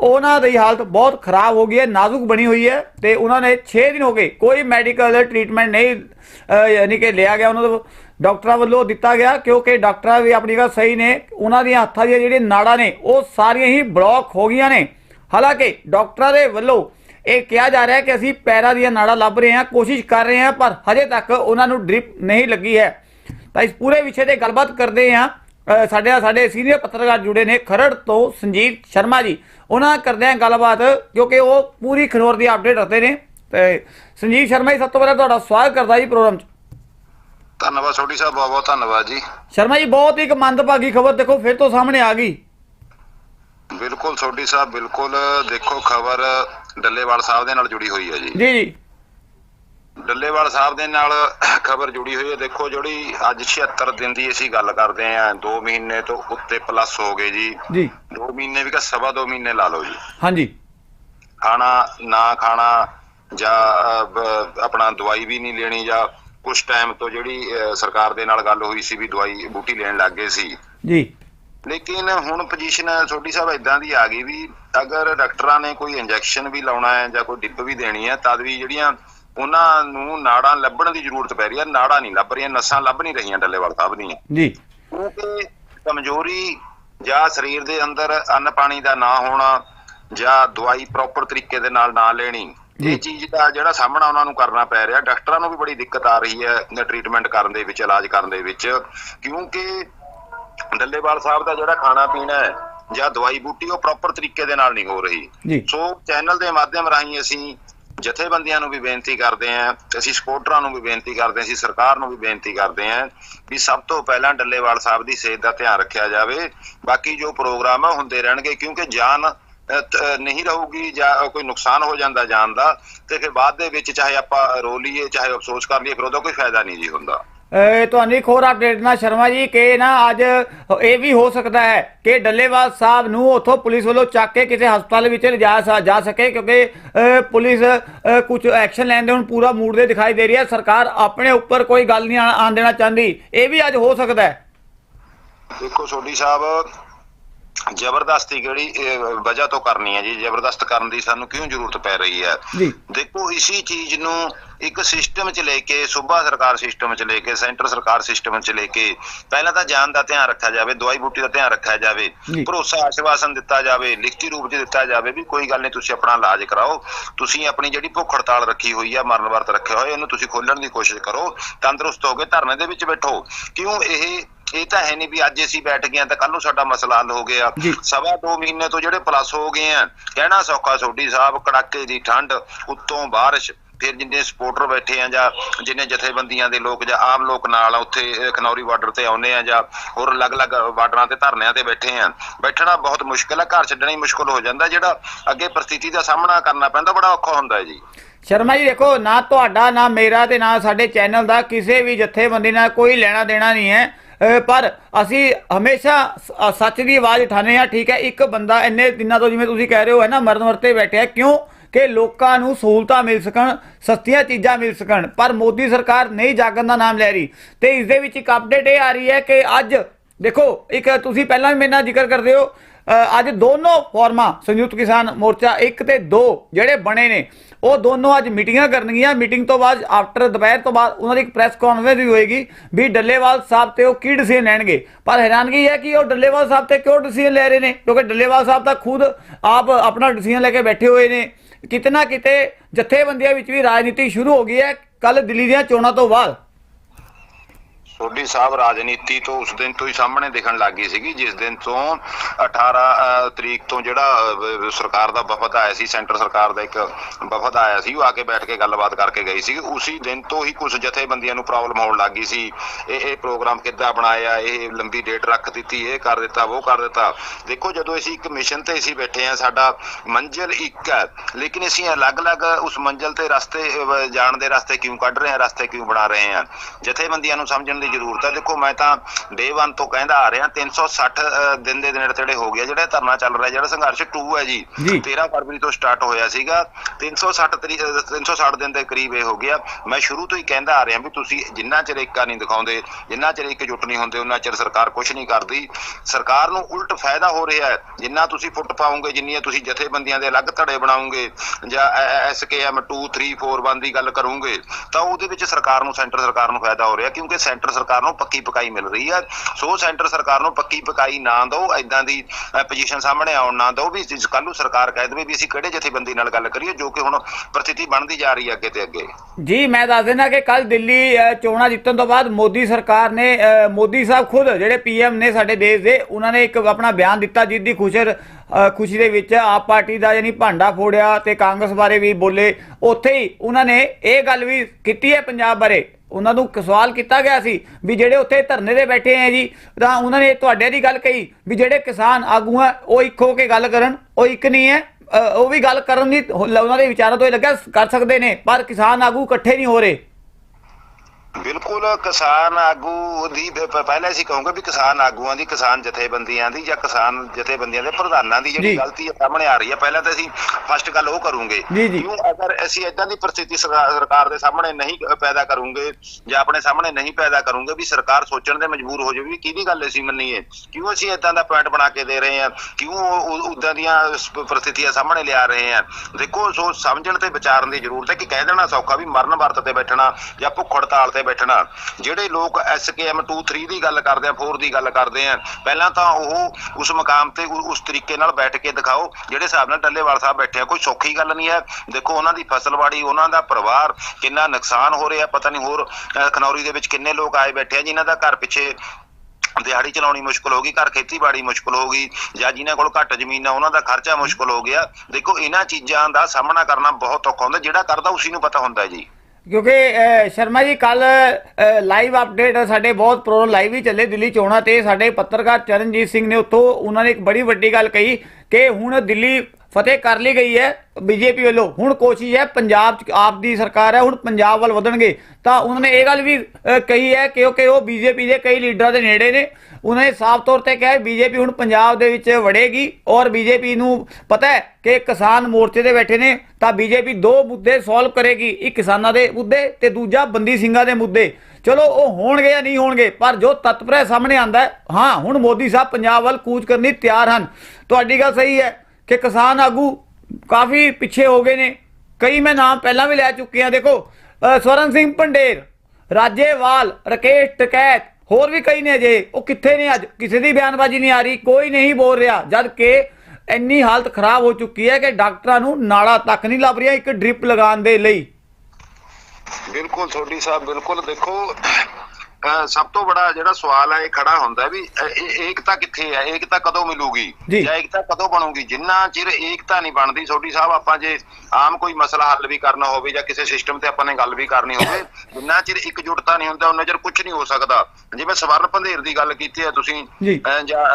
ਉਹਨਾਂ ਦੀ ਹਾਲਤ ਬਹੁਤ ਖਰਾਬ ਹੋ ਗਈ ਹੈ, ਨਾਜ਼ੁਕ ਬਣੀ ਹੋਈ ਹੈ ਤੇ ਉਹਨਾਂ ਨੇ 6 ਦਿਨ ਹੋ ਗਏ ਕੋਈ ਮੈਡੀਕਲ ਟ੍ਰੀਟਮੈਂਟ ਨਹੀਂ ਯਾਨੀ ਕਿ ਲਿਆ ਗਿਆ, ਉਹਨਾਂ ਤੋਂ ਡਾਕਟਰਾਂ ਵੱਲੋਂ ਦਿੱਤਾ ਗਿਆ ਕਿਉਂਕਿ ਡਾਕਟਰਾਂ ਵੀ ਆਪਣੀ ਗੱਲ ਸਹੀ ਨੇ, ਉਹਨਾਂ ਦੀਆਂ ਹੱਥਾਂ ਦੀਆਂ ਜਿਹੜੀਆਂ ਨਾੜਾਂ ਨੇ, ਉਹ ਸਾਰੀਆਂ ਹੀ ਬਲੌਕ ਹੋ ਗਈਆਂ ਨੇ। ਹਾਲਾਂਕਿ ਡਾਕਟਰਾਂ ਦੇ ਵੱਲੋਂ ਇਹ ਕਿਹਾ ਜਾ ਰਿਹਾ ਹੈ ਕਿ ਅਸੀਂ ਪੈਰਾਂ ਦੀਆਂ ਨਾੜਾਂ ਲੱਭ ਰਹੇ ਹਾਂ, ਕੋਸ਼ਿਸ਼ ਕਰ ਰਹੇ ਹਾਂ, ਪਰ ਹਜੇ ਤੱਕ ਉਹਨਾਂ ਨੂੰ ਡ੍ਰਿਪ ਨਹੀਂ ਲੱਗੀ ਹੈ। ਤਾਂ ਇਸ ਪੂਰੇ ਵਿਸ਼ੇ ਤੇ ਗੱਲਬਾਤ ਕਰਦੇ ਹਾਂ। ਸਾਡੇ ਨਾਲ ਸਾਡੇ ਸੀਨੀਅਰ ਪੱਤਰਕਾਰ ਜੁੜੇ ਨੇ ਖਰੜ ਤੋਂ ਸੰਜੀਵ ਸ਼ਰਮਾ ਜੀ। ਉਹਨਾਂ ਕਰਦੇ ਹਾਂ ਗੱਲਬਾਤ ਕਿਉਂਕਿ ਉਹ ਪੂਰੀ ਖਰੋਰ ਦੀ ਅਪਡੇਟ ਰੱਖਦੇ ਨੇ। ਤੇ ਸੰਜੀਵ ਸ਼ਰਮਾ ਜੀ ਸਭ ਤੋਂ ਪਹਿਲਾਂ ਤੁਹਾਡਾ ਸਵਾਗਤ ਕਰਦਾ ਜੀ ਪ੍ਰੋਗਰਾਮ 'ਚ। ਧੰਨਵਾਦ ਛੋਟੀ ਸਾਹਿਬ ਬਹੁਤ ਬਹੁਤ ਧੰਨਵਾਦ ਜੀ। ਸ਼ਰਮਾ ਜੀ ਬਹੁਤ ਹੀ ਇੱਕ ਮੰਦਭਾਗੀ ਖਬਰ ਦੇਖੋ ਫਿਰ ਤੋਂ ਸਾਹਮਣੇ ਆ ਗਈ। ਬਿਲਕੁਲ ਛੋਟੀ ਸਾਹਿਬ ਬਿਲਕੁਲ ਦੇਖੋ ਖਬਰ ਡੱਲੇਵਾਲ ਸਾਹਿਬ ਦੇ ਨਾਲ ਜੁੜੀ ਹੋਈ ਹੈ ਜੀ। ਜੀ ਜੀ। ਡੱਲੇਵਾਲ ਸਾਹਿਬ ਦੇ ਨਾਲ ਖਬਰ ਜੁੜੀ ਹੋਈ ਹੈ। ਦੇਖੋ ਜਿਹੜੀ ਅੱਜ 76 ਦਿਨ ਦੀ ਅਸੀਂ ਗੱਲ ਕਰਦੇ ਆਂ 2 ਮਹੀਨੇ ਤੋਂ ਉੱਤੇ ਪਲੱਸ ਹੋ ਗਏ ਜੀ। ਜੀ। 2 ਮਹੀਨੇ ਵੀ ਕਾ ਸਵਾ 2 ਮਹੀਨੇ ਲਾ ਲਓ ਜੀ। ਹਾਂਜੀ। ਖਾਣਾ ਨਾ ਖਾਣਾ ਜਾਂ ਆਪਣਾ ਦਵਾਈ ਵੀ ਨਹੀਂ ਲੈਣੀ ਜਾਂ ਕੁਝ ਟਾਈਮ ਤੋਂ ਜਿਹੜੀ ਸਰਕਾਰ ਦੇ ਨਾਲ ਗੱਲ ਹੋਈ ਸੀ ਵੀ ਦਵਾਈ ਬੂਟੀ ਲੈਣ ਲੱਗ ਗਏ ਸੀ। ਜੀ। ਲੇਕਿਨ ਹੁਣ ਪੋਜੀਸ਼ਨ ਛੋਟੀ ਸਾਹਿਬ ਇਦਾਂ ਦੀ ਆ ਗਈ ਵੀ ਅਗਰ ਡਾਕਟਰਾਂ ਨੇ ਕੋਈ ਇੰਜੈਕਸ਼ਨ ਵੀ ਲਾਉਣਾ ਹੈ ਜਾਂ ਕੋਈ ਡਿਪ ਵੀ ਦੇਣੀ ਹੈ ਤਦ ਵੀ ਜਿਹੜੀਆਂ ਉਹਨਾਂ ਨੂੰ ਨਾੜਾਂ ਲੱਭਣ ਦੀ ਜ਼ਰੂਰਤ ਪੈ ਰਹੀ ਹੈ ਨਾੜਾਂ ਨਹੀਂ ਲੱਭ ਰਹੀਆਂ ਨਸਾਂ ਲੱਭ ਨਹੀਂ ਰਹੀਆਂ ਡੱਲੇਵਾਲ ਸਾਹਿਬ ਦੀਆਂ। ਜੀ। ਕਿਉਂਕਿ ਕਮਜ਼ੋਰੀ ਜਾਂ ਸਰੀਰ ਦੇ ਅੰਦਰ ਅੰਨ ਪਾਣੀ ਦਾ ਨਾ ਹੋਣਾ ਜਾਂ ਦਵਾਈ ਪ੍ਰੋਪਰ ਤਰੀਕੇ ਦੇ ਨਾਲ ਨਾ ਲੈਣੀ। ਇਹ ਚੀਜ਼ ਦਾ ਜਿਹੜਾ ਸਾਹਮਣਾ ਉਹਨਾਂ ਨੂੰ ਕਰਨਾ ਪੈ ਰਿਹਾ। ਡਾਕਟਰਾਂ ਨੂੰ ਵੀ ਬੜੀ ਦਿੱਕਤ ਆ ਰਹੀ ਹੈ ਟ੍ਰੀਟਮੈਂਟ ਕਰਨ ਦੇ ਵਿੱਚ ਇਲਾਜ ਕਰਨ ਦੇ ਵਿੱਚ। ਕਿਉਂਕਿ ਡੱਲੇਵਾਲ ਸਾਹਿਬ ਦਾ ਜਿਹੜਾ ਖਾਣਾ ਪੀਣਾ ਹੈ ਜਾਂ ਦਵਾਈ ਬੂਟੀ ਉਹ ਪ੍ਰੋਪਰ ਤਰੀਕੇ ਦੇ ਨਾਲ ਨਹੀਂ ਹੋ ਰਹੀ। ਸੋ ਚੈਨਲ ਦੇ ਮਾਧਿਅਮ ਰਾਹੀਂ ਅਸੀਂ ਜਥੇਬੰਦੀਆਂ ਨੂੰ ਵੀ ਬੇਨਤੀ ਕਰਦੇ ਆਂ ਅਸੀਂ ਸਪੋਰਟਰਾਂ ਨੂੰ ਵੀ ਬੇਨਤੀ ਕਰਦੇ ਆਂ ਅਸੀਂ ਸਰਕਾਰ ਨੂੰ ਵੀ ਬੇਨਤੀ ਕਰਦੇ ਆਂ ਵੀ ਸਭ ਤੋਂ ਪਹਿਲਾਂ ਡੱਲੇਵਾਲ ਸਾਹਿਬ ਦੀ ਸਿਹਤ ਦਾ ਧਿਆਨ ਰੱਖਿਆ ਜਾਵੇ। ਬਾਕੀ ਜੋ ਪ੍ਰੋਗਰਾਮ ਆ ਹੁੰਦੇ ਰਹਿਣਗੇ, ਕਿਉਂਕਿ ਜਾਨ ਨਹੀਂ ਰਹੂਗੀ ਜਾਂ ਕੋਈ ਨੁਕਸਾਨ ਹੋ ਜਾਂਦਾ ਜਾਨ ਦਾ, ਤੇ ਫਿਰ ਬਾਅਦ ਦੇ ਵਿੱਚ ਚਾਹੇ ਆਪਾਂ ਰੋ ਲਈਏ ਚਾਹੇ ਅਫਸੋਸ ਕਰ ਲਈਏ, ਫਿਰ ਉਹਦਾ ਕੋਈ ਫਾਇਦਾ ਨਹੀਂ ਜੀ ਹੁੰਦਾ। ਇਹ ਤੁਹਾਨੂੰ ਇੱਕ ਹੋਰ ਅਪਡੇਟ ਨਾਲ ਸ਼ਰਮਾ ਜੀ, ਕਿ ਨਾ ਅੱਜ ਇਹ ਵੀ ਹੋ ਸਕਦਾ ਹੈ ਕਿ ਡੱਲੇਵਾਲ ਸਾਹਿਬ ਨੂੰ ਉਥੋਂ ਪੁਲਿਸ ਵੱਲੋਂ ਚੱਕ ਕੇ ਕਿਸੇ ਹਸਪਤਾਲ ਵਿੱਚ ਲਿਜਾ ਜਾ ਸਕੇ, ਕਿਉਂਕਿ ਪੁਲਿਸ ਕੁਝ ਐਕਸ਼ਨ ਲੈਣ ਦੇ ਹੁਣ ਪੂਰਾ ਮੂਡ ਦੇ ਦਿਖਾਈ ਦੇ ਰਹੀ ਹੈ। ਸਰਕਾਰ ਆਪਣੇ ਉੱਪਰ ਕੋਈ ਗੱਲ ਨਹੀਂ ਆਣ ਆਉਣ ਦੇਣਾ ਚਾਹੁੰਦੀ। ਇਹ ਵੀ ਅੱਜ ਹੋ ਸਕਦਾ ਹੈ। ਦੇਖੋ, ਸੋਢੀ ਸਾਹਿਬ ਜ਼ਬਰਦਸਤੀ ਕਿਹੜੀ ਵਜ੍ਹਾ ਤੋਂ ਕਰਨੀ ਹੈ ਜੀ ਜ਼ਬਰਦਸਤ ਕਰਨ ਦੀ ਸਾਨੂੰ ਕਿਉਂ ਜ਼ਰੂਰਤ ਪੈ ਰਹੀ ਹੈ? ਦੇਖੋ ਇਸੀ ਚੀਜ਼ ਨੂੰ ਇੱਕ ਸਿਸਟਮ 'ਚ ਲੈ ਕੇ ਸੂਬਾ ਸਰਕਾਰ ਸਿਸਟਮ 'ਚ ਲੈ ਕੇ ਸੈਂਟਰ ਸਰਕਾਰ ਸਿਸਟਮ 'ਚ ਲੈ ਕੇ ਪਹਿਲਾਂ ਤਾਂ ਜਾਨ ਦਾ ਧਿਆਨ ਰੱਖਿਆ ਜਾਵੇ ਦਵਾਈ ਬੂਟੀ ਦਾ ਧਿਆਨ ਰੱਖਿਆ ਜਾਵੇ। ਭਰੋਸਾ ਆਸ਼ਵਾਸਨ ਦਿੱਤਾ ਜਾਵੇ ਲਿਖਤੀ ਰੂਪ 'ਚ ਦਿੱਤਾ ਜਾਵੇ ਵੀ ਕੋਈ ਗੱਲ ਨਹੀਂ ਤੁਸੀਂ ਆਪਣਾ ਇਲਾਜ ਕਰਾਓ ਤੁਸੀਂ ਆਪਣੀ ਜਿਹੜੀ ਭੁੱਖ ਹੜਤਾਲ ਰੱਖੀ ਹੋਈ ਆ ਮਰਨ ਵਰਤ ਰੱਖਿਆ ਹੋਇਆ ਇਹਨੂੰ ਤੁਸੀਂ ਖੋਲਣ ਦੀ ਕੋਸ਼ਿਸ਼ ਕਰੋ ਤੰਦਰੁਸਤ ਹੋ ਕੇ ਧਰਨੇ ਦੇ ਵਿੱਚ ਬੈਠੋ। ਕਿਉਂ ਇਹ ਇਹ ਤਾਂ ਹੈ ਨਹੀਂ ਵੀ ਅੱਜ ਅਸੀਂ ਬੈਠ ਗਏ ਹਾਂ ਤਾਂ ਕੱਲ ਨੂੰ ਸਾਡਾ ਮਸਲਾ ਹੱਲ ਹੋ ਗਿਆ। ਸਵਾ 2 ਮਹੀਨੇ ਤੋਂ ਜਿਹੜੇ ਪਲੱਸ ਹੋ ਗਏ ਆ ਕਹਿਣਾ ਸੌਖਾ ਸੋਢੀ ਸਾਹਿਬ ਕੜਾਕੇ ਦੀ ਠੰਡ ਉੱਤੋਂ ਬਾਰਿਸ਼ ਫਿਰ ਜਿੰਨੇ ਸਪੋਰਟਰ ਬੈਠੇ ਆ ਜਾਂ ਜਿੰਨੇ ਜਥੇਬੰਦੀਆਂ ਦੇ ਲੋਕ ਜਾਂ ਆਮ ਲੋਕ ਨਾਲ ਉੱਥੇ ਖਨੌਰੀ ਬਾਰਡਰ ਤੇ ਆਉਨੇ ਆ ਜਾਂ ਹੋਰ ਅਲੱਗ-ਅਲੱਗ ਬਾਰਡਰਾਂ ਤੇ ਧਰਨਿਆਂ ਤੇ ਬੈਠੇ ਆ ਬੈਠਣਾ ਬਹੁਤ ਮੁਸ਼ਕਲ ਹੈ ਘਰ ਛੱਡਣਾ ਹੀ ਮੁਸ਼ਕਲ ਹੋ ਜਾਂਦਾ ਜਿਹੜਾ ਅੱਗੇ ਪ੍ਰਸਥਿਤੀ ਦਾ ਸਾਹਮਣਾ ਕਰਨਾ ਪੈਂਦਾ ਬੜਾ ਔਖਾ ਹੁੰਦਾ ਹੈ ਜੀ। ਸ਼ਰਮਾ ਜੀ ਦੇਖੋ ਨਾ ਤੁਹਾਡਾ ਨਾ ਮੇਰਾ ਤੇ ਨਾ ਸਾਡੇ ਚੈਨਲ ਦਾ ਕਿਸੇ ਵੀ ਜਥੇਬੰਦੀ ਨਾਲ ਕੋਈ ਲੈਣਾ ਦੇਣਾ ਨਹੀਂ ਹੈ। ਪਰ ਅਸੀਂ ਹਮੇਸ਼ਾ ਸ- ਸੱਚ ਦੀ ਆਵਾਜ਼ ਉਠਾਉਂਦੇ ਹਾਂ, ਠੀਕ ਹੈ? ਇੱਕ ਬੰਦਾ ਇੰਨੇ ਦਿਨਾਂ ਤੋਂ ਜਿਵੇਂ ਤੁਸੀਂ ਕਹਿ ਰਹੇ ਹੋ, ਹੈ ਨਾ, ਮਰਨ ਵਰਤੇ ਬੈਠਿਆ, ਕਿਉਂ? ਕਿ ਲੋਕਾਂ ਨੂੰ ਸਹੂਲਤਾਂ ਮਿਲ ਸਕਣ, ਸਸਤੀਆਂ ਚੀਜ਼ਾਂ ਮਿਲ ਸਕਣ, ਪਰ ਮੋਦੀ ਸਰਕਾਰ ਨਹੀਂ ਜਾਗਣ ਦਾ ਨਾਮ ਲੈ ਰਹੀ। ਤੇ ਇਸ ਦੇ ਵਿੱਚ ਇੱਕ ਅਪਡੇਟ ਇਹ ਆ ਰਹੀ ਹੈ ਕਿ ਅੱਜ, ਦੇਖੋ, ਇੱਕ ਤੁਸੀਂ ਪਹਿਲਾਂ ਵੀ ਮੇਰੇ ਨਾਲ ਜ਼ਿਕਰ ਕਰਦੇ ਹੋ ਅੱਜ ਦੋਨੋਂ ਫੋਰਮਾਂ ਸੰਯੁਕਤ ਕਿਸਾਨ ਮੋਰਚਾ 1 ਤੇ 2 ਜਿਹੜੇ ਬਣੇ ਨੇ, ਉਹ ਦੋਨੋਂ ਅੱਜ ਮੀਟਿੰਗਾਂ ਕਰਨਗੀਆਂ। ਮੀਟਿੰਗ ਤੋਂ ਬਾਅਦ ਆਫਟਰ ਦੁਪਹਿਰ ਤੋਂ ਬਾਅਦ ਉਹਨਾਂ ਦੀ ਇੱਕ ਪ੍ਰੈਸ ਕਾਨਫਰੰਸ ਵੀ ਹੋਏਗੀ ਵੀ ਡੱਲੇਵਾਲ ਸਾਹਿਬ ਤੇ ਉਹ ਕੀ ਡਿਸੀਜਨ ਲੈਣਗੇ। ਪਰ ਹੈਰਾਨਗੀ ਹੈ ਕਿ ਉਹ ਡੱਲੇਵਾਲ ਸਾਹਿਬ ਤੇ ਕਿਉਂ ਡਿਸੀਜਨ ਲੈ ਰਹੇ ਨੇ? ਕਿਉਂਕਿ ਡੱਲੇਵਾਲ ਸਾਹਿਬ ਤਾਂ ਖੁਦ ਆਪ ਆਪਣਾ ਡਿਸੀਜਨ ਲੈ ਕੇ ਬੈਠੇ ਹੋਏ ਨੇ। ਕਿਤਨਾ ਕਿਤੇ ਜਥੇਬੰਦੀਆਂ ਵਿੱਚ ਵੀ ਰਾਜਨੀਤੀ ਸ਼ੁਰੂ ਹੋ ਗਈ ਹੈ ਕੱਲ ਦਿੱਲੀ ਦੀਆਂ ਚੋਣਾਂ ਤੋਂ ਬਾਅਦ। ਸੋਢੀ ਸਾਹਿਬ ਰਾਜਨੀਤੀ ਤੋਂ ਉਸ ਦਿਨ ਤੋਂ ਹੀ ਸਾਹਮਣੇ ਦਿਖਣ ਲੱਗ ਗਈ ਸੀਗੀ, ਜਿਸ ਦਿਨ ਤੋਂ 18 ਤਰੀਕ ਤੋਂ ਜਿਹੜਾ ਸਰਕਾਰ ਦਾ ਵਫਦ ਆਇਆ ਸੀ, ਸੈਂਟਰ ਸਰਕਾਰ ਦਾ ਇੱਕ ਵਫਦ ਆਇਆ ਸੀ, ਉਹ ਆ ਕੇ ਬੈਠ ਕੇ ਗੱਲਬਾਤ ਕਰਕੇ ਗਈ ਸੀ ਉਸੇ ਦਿਨ ਤੋਂ ਹੀ ਕੁਝ ਜਥੇਬੰਦੀਆਂ ਨੂੰ ਪ੍ਰੋਬਲਮ ਹੋਣ ਲੱਗ ਗਈ ਸੀ। ਇਹ ਇਹ ਪ੍ਰੋਗਰਾਮ ਕਿੱਦਾਂ ਬਣਾਇਆ, ਇਹ ਲੰਬੀ ਡੇਟ ਰੱਖ ਦਿੱਤੀ, ਇਹ ਕਰ ਦਿੱਤਾ, ਉਹ ਕਰ ਦਿੱਤਾ। ਦੇਖੋ, ਜਦੋਂ ਅਸੀਂ ਇੱਕ ਮਿਸ਼ਨ ਤੇ ਅਸੀਂ ਬੈਠੇ ਆ ਸਾਡਾ ਮੰਜ਼ਿਲ ਇੱਕ ਹੈ, ਲੇਕਿਨ ਅਸੀਂ ਅਲੱਗ-ਅਲੱਗ ਉਸ ਮੰਜ਼ਿਲ ਤੇ ਰਸਤੇ ਜਾਣ ਦੇ ਰਸਤੇ ਕਿਉਂ ਕੱਢ ਰਹੇ ਹਾਂ, ਰਸਤੇ ਕਿਉਂ ਬਣਾ ਰਹੇ ਹਾਂ? ਜਥੇਬੰਦੀਆਂ ਨੂੰ ਸਮਝਣ ਦੀ ਜ਼ਰੂਰਤ ਹੈ। ਦੇਖੋ ਮੈਂ ਤਾਂ ਡੇ 1 ਤੋਂ ਕਹਿੰਦਾ ਆ ਰਿਹਾ 360 ਅ, ਦਿਨ ਦੇ ਨੇੜੇ ਤੇੜੇ ਹੋ ਗਿਆ ਜਿਹੜਾ ਧਰਨਾ ਚੱਲ ਰਿਹਾ ਜਿਹੜਾ ਸੰਘਰਸ਼ 2 ਹੈ ਜੀ। ਜੀ। 13 ਫਰਵਰੀ ਤੋਂ ਸਟਾਰਟ ਹੋਇਆ ਸੀਗਾ। 360 ਤਰੀ- ਅ, 360 ਦਿਨ ਦੇ ਕਰੀਬ ਇਹ ਹੋ ਗਿਆ। ਮੈਂ ਸ਼ੁਰੂ ਤੋਂ ਹੀ ਕਹਿੰਦਾ ਆ ਰਿਹਾ ਵੀ ਤੁਸੀਂ ਜਿੰਨਾ ਚਿਰ ਏਕਾ ਨਹੀਂ ਦਿਖਾਉਂਦੇ ਜਿੰਨਾ ਚਿਰ ਇੱਕਜੁੱਟ ਨਹੀਂ ਹੁੰਦੇ ਉਹਨਾਂ ਚਿਰ ਸਰਕਾਰ ਕੁਝ ਨਹੀਂ ਕਰਦੀ। ਸਰਕਾਰ ਨੂੰ ਉਲਟ ਫਾਇਦਾ ਹੋ ਰਿਹਾ ਹੈ। ਜਿੰਨਾ ਤੁਸੀਂ ਫੁੱਟ ਪਾਉਂਗੇ ਜਿੰਨੀਆਂ ਤੁਸੀਂ ਜਥੇਬੰਦੀਆਂ ਦੇ ਅਲੱਗ ਧੜੇ ਬਣਾਉਂਗੇ ਜਾਂ ਐਸਕੇਐਮ 2 3 4 1 ਦੀ ਗੱਲ ਕਰੋਗੇ ਤਾਂ ਉਹਦੇ ਵਿੱਚ ਸਰਕਾਰ ਨੂੰ ਸੈਂਟਰ ਸਰਕਾਰ ਨੂੰ ਫਾਇਦਾ ਹੋ ਰਿਹਾ ਕਿਉਂਕਿ ਸੈਂਟਰ ਸਰਕਾਰ ਨੂੰ ਪੱਕੀ ਪਕਾਈ ਮਿਲ ਰਹੀ ਹੈ ਸੋ ਸੈਂਟਰ ਸਰਕਾਰ ਨੂੰ ਪੱਕੀ ਪਕਾਈ ਨਾ ਦਿਓ ਐਦਾਂ ਦੀ ਪੋਜੀਸ਼ਨ ਸਾਹਮਣੇ ਆਉਣ ਨਾ ਦਿਓ ਵੀ ਕੱਲ ਨੂੰ ਸਰਕਾਰ ਕਹਿ ਦੇਵੇ ਵੀ ਅਸੀਂ ਕਿਹੜੇ ਜਥੇਬੰਦੀ ਨਾਲ ਗੱਲ ਕਰੀਏ, ਜੋ ਕਿ ਹੁਣ ਪ੍ਰਸਥਿਤੀ ਬਣਦੀ ਜਾ ਰਹੀ ਹੈ ਅੱਗੇ ਤੇ ਅੱਗੇ। ਜੀ, ਮੈਂ ਦੱਸ ਦਿੰਦਾ ਕਿ ਕੱਲ ਦਿੱਲੀ ਚੋਣਾਂ ਜਿੱਤਣ ਤੋਂ ਬਾਅਦ ਮੋਦੀ ਸਰਕਾਰ ਨੇ ਮੋਦੀ ਸਾਹਿਬ ਖੁਦ ਜਿਹੜੇ ਪੀਐਮ ਨੇ ਸਾਡੇ ਦੇਸ਼ ਦੇ, ਉਹਨਾਂ ਨੇ ਇੱਕ ਆਪਣਾ ਬਿਆਨ ਦਿੱਤਾ, ਜਿਸ ਦੀ ਖੁਸ਼ਰ ਖੁਸ਼ੀ ਦੇ ਵਿੱਚ ਆਪ ਪਾਰਟੀ ਦਾ ਯਾਨੀ ਭਾਂਡਾ ਫੋੜਿਆ ਤੇ ਕਾਂਗਰਸ ਬਾਰੇ ਵੀ ਬੋਲੇ। ਉੱਥੇ ਹੀ ਉਹਨਾਂ ਨੇ ਇਹ ਗੱਲ ਵੀ ਕੀਤੀ ਹੈ ਪੰਜਾਬ ਬਾਰੇ। ਉਹਨਾਂ ਨੂੰ ਇੱਕ ਸਵਾਲ ਕੀਤਾ ਗਿਆ ਸੀ ਵੀ ਜਿਹੜੇ ਉੱਥੇ ਧਰਨੇ ਦੇ ਬੈਠੇ ਆ ਜੀ, ਤਾਂ ਉਹਨਾਂ ਨੇ ਤੁਹਾਡੇ ਦੀ ਗੱਲ ਕਹੀ ਵੀ ਜਿਹੜੇ ਕਿਸਾਨ ਆਗੂ ਆ ਉਹ ਇੱਕ ਹੋ ਕੇ ਗੱਲ ਕਰਨ, ਉਹ ਇੱਕ ਨਹੀਂ ਹੈ। ਉਹ ਵੀ ਗੱਲ ਕਰਨ ਦੀ ਉਹਨਾਂ ਦੇ ਵਿਚਾਰਾਂ ਤੋਂ ਇਹ ਲੱਗਾ ਕਰ ਸਕਦੇ ਨੇ, ਪਰ ਕਿਸਾਨ ਆਗੂ ਇਕੱਠੇ ਨਹੀਂ ਹੋ ਰਹੇ। ਬਿਲਕੁਲ ਕਿਸਾਨ ਆਗੂ ਦੀ ਪਹਿਲਾਂ ਅਸੀਂ ਕਹੂੰਗੇ ਵੀ ਕਿਸਾਨ ਆਗੂਆਂ ਦੀ ਕਿਸਾਨ ਜਥੇਬੰਦੀਆਂ ਦੀ ਜਾਂ ਕਿਸਾਨ ਜਥੇਬੰਦੀਆਂ ਦੇ ਪ੍ਰਧਾਨਾਂ ਦੀ। ਜਿਹੜੀ ਗਲਤੀ ਹੈ ਸਾਹਮਣੇ ਆ ਰਹੀ ਹੈ ਪਹਿਲਾਂ ਤਾਂ ਅਸੀਂ ਫਸਟ ਗੱਲ ਉਹ ਕਰੂੰਗੇ। ਕਿਉਂ ਅਗਰ ਅਸੀਂ ਇਦਾਂ ਦੀ ਪ੍ਰਸਥਿਤੀ ਸਰਕਾ- ਸਰਕਾਰ ਦੇ ਸਾਹਮਣੇ ਨਹੀਂ ਪੈਦਾ ਕਰੂੰਗੇ ਜਾਂ ਆਪਣੇ ਸਾਹਮਣੇ ਨਹੀਂ ਪੈਦਾ ਕਰੂੰਗੇ ਵੀ ਸਰਕਾਰ ਸੋਚਣ ਦੇ ਮਜਬੂਰ ਹੋ ਜਾਵੇ ਵੀ ਕਿਹਦੀ ਗੱਲ ਅਸੀਂ ਮੰਨੀਏ ਕਿਉਂ ਅਸੀਂ ਇਦਾਂ ਦਾ ਪੁਆਇੰਟ ਬਣਾ ਕੇ ਦੇ ਰਹੇ ਹਾਂ ਕਿਉਂ ਉਦਾਂ ਦੀਆਂ ਪ੍ਰਸਥਿਤੀਆਂ ਸਾਹਮਣੇ ਲਿਆ ਰਹੇ ਹਾਂ ਦੇਖੋ ਸੋ ਸਮਝਣ ਤੇ ਵਿਚਾਰਨ ਦੀ ਜ਼ਰੂਰਤ ਹੈ ਕਿ ਕਹਿ ਦੇਣਾ ਸੌਖਾ ਵੀ ਮਰਨ ਵਰਤ ਤੇ ਬੈਠਣਾ ਜਾਂ ਭੁੱਖ ਹੜਤਾਲ ਤੇ ਬੈਠਣਾ। ਜਿਹੜੇ ਲੋਕ ਐਸਕੇਐਮ 2 3 ਦੀ ਗੱਲ ਕਰਦੇ ਆ 4 ਦੀ ਗੱਲ ਕਰਦੇ ਆ, ਪਹਿਲਾਂ ਤਾਂ ਉਹ ਉਸ ਮਕਾਮ ਤੇ ਉਸ ਤਰੀਕੇ ਨਾਲ ਬੈਠ ਕੇ ਦਿਖਾਓ, ਜਿਹੜੇ ਹਿਸਾਬ ਨਾਲ ਡੱਲੇਵਾਲ ਸਾਹਿਬ ਬੈਠੇ ਆ, ਕੋਈ ਸੌਖੀ ਗੱਲ ਨਹੀਂ ਹੈ। ਦੇਖੋ, ਉਹਨਾਂ ਦੀ ਫਸਲਵਾੜੀ ਉਹਨਾਂ ਦਾ ਪਰਿਵਾਰ ਕਿੰਨਾ ਨੁਕਸਾਨ ਹੋ ਰਿਹਾ, ਪਤਾ ਨਹੀਂ ਹੋਰ ਖਨੌਰੀ ਦੇ ਵਿੱਚ ਕਿੰਨੇ ਲੋਕ ਆਏ ਬੈਠੇ ਆ, ਜਿਨ੍ਹਾਂ ਦਾ ਘਰ ਪਿੱਛੇ ਦਿਹਾੜੀ ਚਲਾਉਣੀ ਮੁਸ਼ਕਲ ਹੋ ਗਈ, ਘਰ ਖੇਤੀਬਾੜੀ ਮੁਸ਼ਕਲ ਹੋ ਗਈ, ਜਾਂ ਜਿਨ੍ਹਾਂ ਕੋਲ ਘੱਟ ਜ਼ਮੀਨ ਆ, ਉਹਨਾਂ ਦਾ ਖਰਚਾ ਮੁਸ਼ਕਲ ਹੋ ਗਿਆ। ਦੇਖੋ, ਇਹਨਾਂ ਚੀਜ਼ਾਂ ਦਾ ਸਾਹਮਣਾ ਕਰਨਾ ਬਹੁਤ ਔਖਾ ਹੁੰਦਾ, ਜਿਹੜਾ ਕਰਦਾ, ਉਸੇ ਨੂੰ ਪਤਾ ਹੁੰਦਾ ਜੀ। ਕਿਉਂਕਿ ਸ਼ਰਮਾ ਜੀ ਕੱਲ ਲਾਈਵ ਅਪਡੇਟ ਸਾਡੇ ਬਹੁਤ ਪ੍ਰੋ ਲਾਈਵ ਹੀ ਚੱਲੇ ਦਿੱਲੀ ਚੋਣਾਂ ਤੇ ਸਾਡੇ ਪੱਤਰਕਾਰ ਚਰਨਜੀਤ ਸਿੰਘ ਨੇ ਉੱਥੋਂ ਉਹਨਾਂ ਨੇ ਇੱਕ ਬੜੀ ਵੱਡੀ ਗੱਲ ਕਹੀ। ਕਿ ਹੁਣ ਦਿੱਲੀ ਫਤਿਹ ਕਰ ਲਈ ਗਈ ਹੈ ਬੀਜੇਪੀ ਵੱਲੋਂ। ਹੁਣ ਕੋਸ਼ਿਸ਼ ਹੈ ਪੰਜਾਬ 'ਚ, ਆਪ ਦੀ ਸਰਕਾਰ ਹੈ, ਹੁਣ ਪੰਜਾਬ ਵੱਲ ਵਧਣਗੇ। ਤਾਂ ਉਹਨਾਂ ਨੇ ਇਹ ਗੱਲ ਵੀ ਕਹੀ ਹੈ ਕਿਉਂਕਿ ਉਹ ਬੀਜੇਪੀ ਦੇ ਕਈ ਲੀਡਰਾਂ ਦੇ ਨੇੜੇ ਨੇ। ਉਹਨਾਂ ਨੇ ਸਾਫ਼ ਤੌਰ ਤੇ ਕਿਹਾ ਬੀਜੇਪੀ ਹੁਣ ਪੰਜਾਬ ਦੇ ਵਿੱਚ ਵੜੇਗੀ ਔਰ ਬੀਜੇਪੀ ਨੂੰ ਪਤਾ ਹੈ ਕਿ ਕਿਸਾਨ ਮੋਰਚੇ ਤੇ ਬੈਠੇ ਨੇ। ਤਾਂ ਬੀਜੇਪੀ ਦੋ ਮੁੱਦੇ ਸੋਲਵ ਕਰੇਗੀ, ਇੱਕ ਕਿਸਾਨਾਂ ਦੇ ਮੁੱਦੇ ਤੇ ਦੂਜਾ ਬੰਦੀ ਸਿੰਘਾਂ ਦੇ ਮੁੱਦੇ। ਚਲੋ ਉਹ ਹੋਣਗੇ ਜਾਂ ਨਹੀਂ ਹੋਣਗੇ, ਪਰ ਜੋ ਤਤਪਰ ਸਾਹਮਣੇ ਆਂਦਾ ਹਾਂ ਹੁਣ ਮੋਦੀ ਸਾਹਿਬ ਪੰਜਾਬ ਵੱਲ ਕੂਚ ਕਰਨੀ ਤਿਆਰ ਹਨ। ਤੁਹਾਡੀ ਗੱਲ ਸਹੀ ਹੈ ਕਿ ਕਿਸਾਨ ਆਗੂ ਕਾਫੀ ਪਿੱਛੇ ਹੋ ਗਏ ਨੇ। ਕਈ ਮੈਂ ਨਾਮ ਪਹਿਲਾਂ ਵੀ ਲੈ ਚੁੱਕੇ ਆ ਦੇਖੋ ਸਵਰਨ ਸਿੰਘ ਪੰਡੇਰ ਰਾਜੇਵਾਲ, ਰਕੇਸ਼ ਟਕੈਤ, ਹੋਰ ਵੀ ਕਈ ਨੇ ਅਜੇ, ਉਹ ਕਿੱਥੇ ਨੇ ਅੱਜ? ਕਿਸੇ ਦੀ ਬਿਆਨਬਾਜ਼ੀ ਨਹੀਂ ਆ ਰਹੀ, ਕੋਈ ਨਹੀਂ ਬੋਲ ਰਿਹਾ ਜਦ ਕਿ ਇੰਨੀ ਹਾਲਤ ਖਰਾਬ ਹੋ ਚੁੱਕੀ ਹੈ ਕਿ ਡਾਕਟਰਾਂ ਨੂੰ ਨਾਲਾ ਤੱਕ ਨਹੀਂ ਲੱਭ ਰਿਹਾ ਇੱਕ ਡ੍ਰਿਪ ਲਗਾਉਣ ਦੇ ਲਈ। ਬਿਲਕੁਲ ਤੁਹਾਡੀ ਸਾਹਿਬ ਬਿਲਕੁਲ ਦੇਖੋ ਸਭ ਤੋਂ ਬੜਾ ਜਿਹੜਾ ਸਵਾਲ ਹੈ ਇਹ ਖੜਾ ਹੁੰਦਾ ਵੀ ਏਕਤਾ ਕਿੱਥੇ ਹੈ ਏਕਤਾ ਕਦੋਂ ਮਿਲੂਗੀ ਜੀ। ਏਕਤਾ ਕਦੋਂ ਬਣੂਗੀ ਜਿੰਨਾ ਚਿਰ ਏਕਤਾ ਨਹੀਂ ਬਣਦੀ ਤੁਹਾਡੀ ਸਾਹਿਬ ਆਪਾਂ ਜੇ ਆਮ ਕੋਈ ਮਸਲਾ ਹੱਲ ਵੀ ਕਰਨਾ ਹੋਵੇ ਜਾਂ ਕਿਸੇ ਸਿਸਟਮ ਤੇ ਆਪਾਂ ਨੇ ਗੱਲ ਵੀ ਕਰਨੀ ਹੋਵੇ ਜਿੰਨਾ ਚਿਰ ਇਕਜੁੱਟਤਾ ਨਹੀਂ ਹੁੰਦਾ ਉਹਨਾਂ ਚਿਰ ਕੁਝ ਨਹੀਂ ਹੋ ਸਕਦਾ ਜਿਵੇਂ ਸਵਰਨ ਪੰਧੇਰ ਦੀ ਗੱਲ ਕੀਤੀ ਹੈ ਤੁਸੀਂ ਜੀ।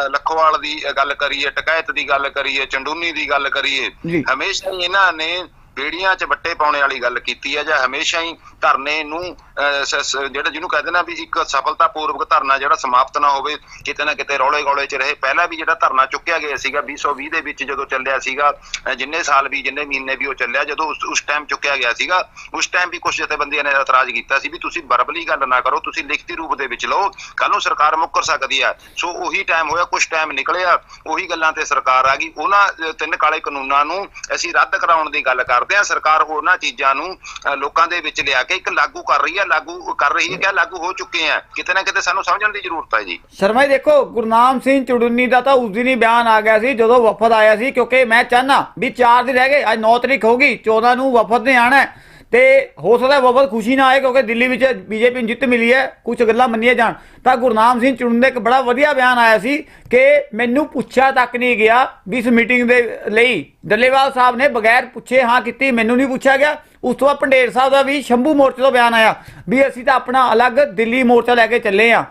ਲੱਖੋਵਾਲ ਦੀ ਗੱਲ ਕਰੀਏ ਟਕੈਤ ਦੀ ਗੱਲ ਕਰੀਏ ਚੰਡੂਨੀ ਦੀ ਗੱਲ ਕਰੀਏ। ਹਮੇਸ਼ਾ ਹੀ ਇਹਨਾਂ ਨੇ ਬੇੜੀਆਂ 'ਚ ਵੱਟੇ ਪਾਉਣੇ ਵਾਲੀ ਗੱਲ ਕੀਤੀ ਹੈ ਜਾਂ ਹਮੇਸ਼ਾ ਹੀ ਧਰਨੇ ਨੂੰ ਜਿਹੜਾ ਜਿਹਨੂੰ ਕਹਿੰਦੇ ਨਾ ਵੀ ਇੱਕ ਸਫਲਤਾਪੂਰਵਕ ਧਰਨਾ ਜਿਹੜਾ ਸਮਾਪਤ ਨਾ ਹੋਵੇ, ਕਿਤੇ ਨਾ ਕਿਤੇ ਰੌਲੇ ਗੌਲੇ 'ਚ ਰਹੇ। ਪਹਿਲਾਂ ਵੀ ਜਿਹੜਾ ਧਰਨਾ ਚੁੱਕਿਆ ਗਿਆ ਸੀਗਾ 2020 ਦੇ ਵਿੱਚ ਜਦੋਂ ਚੱਲਿਆ ਸੀਗਾ ਜਿੰਨੇ ਸਾਲ ਵੀ, ਜਿੰਨੇ ਮਹੀਨੇ ਵੀ ਉਹ ਚੱਲਿਆ, ਜਦੋਂ ਉਸ ਟਾਈਮ ਚੁੱਕਿਆ ਗਿਆ ਸੀਗਾ, ਉਸ ਟਾਈਮ ਵੀ ਕੁਝ ਜਥੇਬੰਦੀਆਂ ਨੇ ਇਤਰਾਜ਼ ਕੀਤਾ ਸੀ ਵੀ ਤੁਸੀਂ ਬਰਬਲੀ ਗੱਲ ਨਾ ਕਰੋ, ਤੁਸੀਂ ਲਿਖਤੀ ਰੂਪ ਦੇ ਵਿੱਚ ਲਓ ਕੱਲ ਨੂੰ ਸਰਕਾਰ ਮੁੱਕਰ ਸਕਦੀ ਆ। ਸੋ ਉਹੀ ਟਾਈਮ ਹੋਇਆ ਕੁਝ ਟਾਈਮ ਨਿਕਲਿਆ, ਉਹੀ ਗੱਲਾਂ ਤੇ ਸਰਕਾਰ ਆ ਗਈ। ਉਹਨਾਂ ਤਿੰਨ ਕਾਲੇ ਕਾਨੂੰਨਾਂ ਨੂੰ ਅਸੀਂ ਰੱਦ ਕਰਾਉਣ ਦੀ ਗੱਲ ਕਰਦੇ ਆ। ਸਰਕਾਰ ਉਹਨਾਂ ਚੀਜ਼ਾਂ ਨੂੰ ਲੋਕਾਂ ਦੇ ਵਿੱਚ ਲਿਆ ਕੇ ਇੱਕ ਲਾਗੂ ਕਰ ਰਹੀ ਹੈ ਲਾਗੂ ਕਰ ਰਹੀ ਹੈ ਕਿ ਲਾਗੂ ਹੋ ਚੁੱਕੇ ਆ? ਕਿਤੇ ਨਾ ਕਿਤੇ ਸਾਨੂੰ ਸਮਝਣ ਦੀ ਜ਼ਰੂਰਤ ਹੈ ਜੀ। ਸ਼ਰਮਾ ਜੀ, ਦੇਖੋ ਗੁਰਨਾਮ ਸਿੰਘ ਚੁੜੁੰਨੀ ਦਾ ਤਾਂ ਉਸ ਦਿਨ ਹੀ ਬਿਆਨ ਆ ਗਿਆ ਸੀ, ਜਦੋਂ ਵਫਦ ਆਇਆ ਸੀ, ਕਿਉਂਕਿ ਮੈਂ ਚਾਹਨਾ ਵੀ 4 ਦਿਨ ਰਹਿ ਗਏ, ਅੱਜ 9 ਤਰੀਕ ਹੋ 14 ਨੂੰ ਵਫਦ ਨੇ ਆਣਾ ਤੇ ਹੋ ਸਕਦਾ ਵਫਦ ਖੁਸ਼ੀ ਨਾ ਆਏ, ਕਿਉਂਕਿ ਦਿੱਲੀ ਵਿੱਚ ਬੀਜੇਪੀ ਨੂੰ ਜਿੱਤ ਮਿਲੀ ਹੈ ਕੁਝ ਗੱਲਾਂ ਮੰਨੀਆਂ ਜਾਣ। ਤਾਂ ਗੁਰਨਾਮ ਸਿੰਘ ਚੁੜੁੰਨੀ ਦਾ ਇੱਕ ਬੜਾ ਵਧੀਆ ਬਿਆਨ ਆਇਆ ਸੀ ਕਿ ਮੈਨੂੰ ਪੁੱਛਿਆ ਤੱਕ ਨਹੀਂ ਗਿਆ ਵੀ ਇਸ ਮੀਟਿੰਗ ਦੇ ਲਈ, ਡੱਲੇਵਾਲ ਸਾਹਿਬ ਨੇ ਬਗੈਰ ਪੁੱਛੇ ਹਾਂ ਕੀਤੀ, ਮੈਨੂੰ ਨਹੀਂ ਪੁੱਛਿਆ ਗਿਆ। ਉਸ ਤੋਂ ਬਾਅਦ ਪੰਡੇਰ ਸਾਹਿਬ ਦਾ ਵੀ ਸ਼ੰਭੂ ਮੋਰਚੇ ਤੋਂ ਬਿਆਨ ਆਇਆ ਵੀ ਅਸੀਂ ਤਾਂ ਆਪਣਾ ਅਲੱਗ ਦਿੱਲੀ ਮੋਰਚਾ ਲੈ ਕੇ ਚੱਲੇ ਆ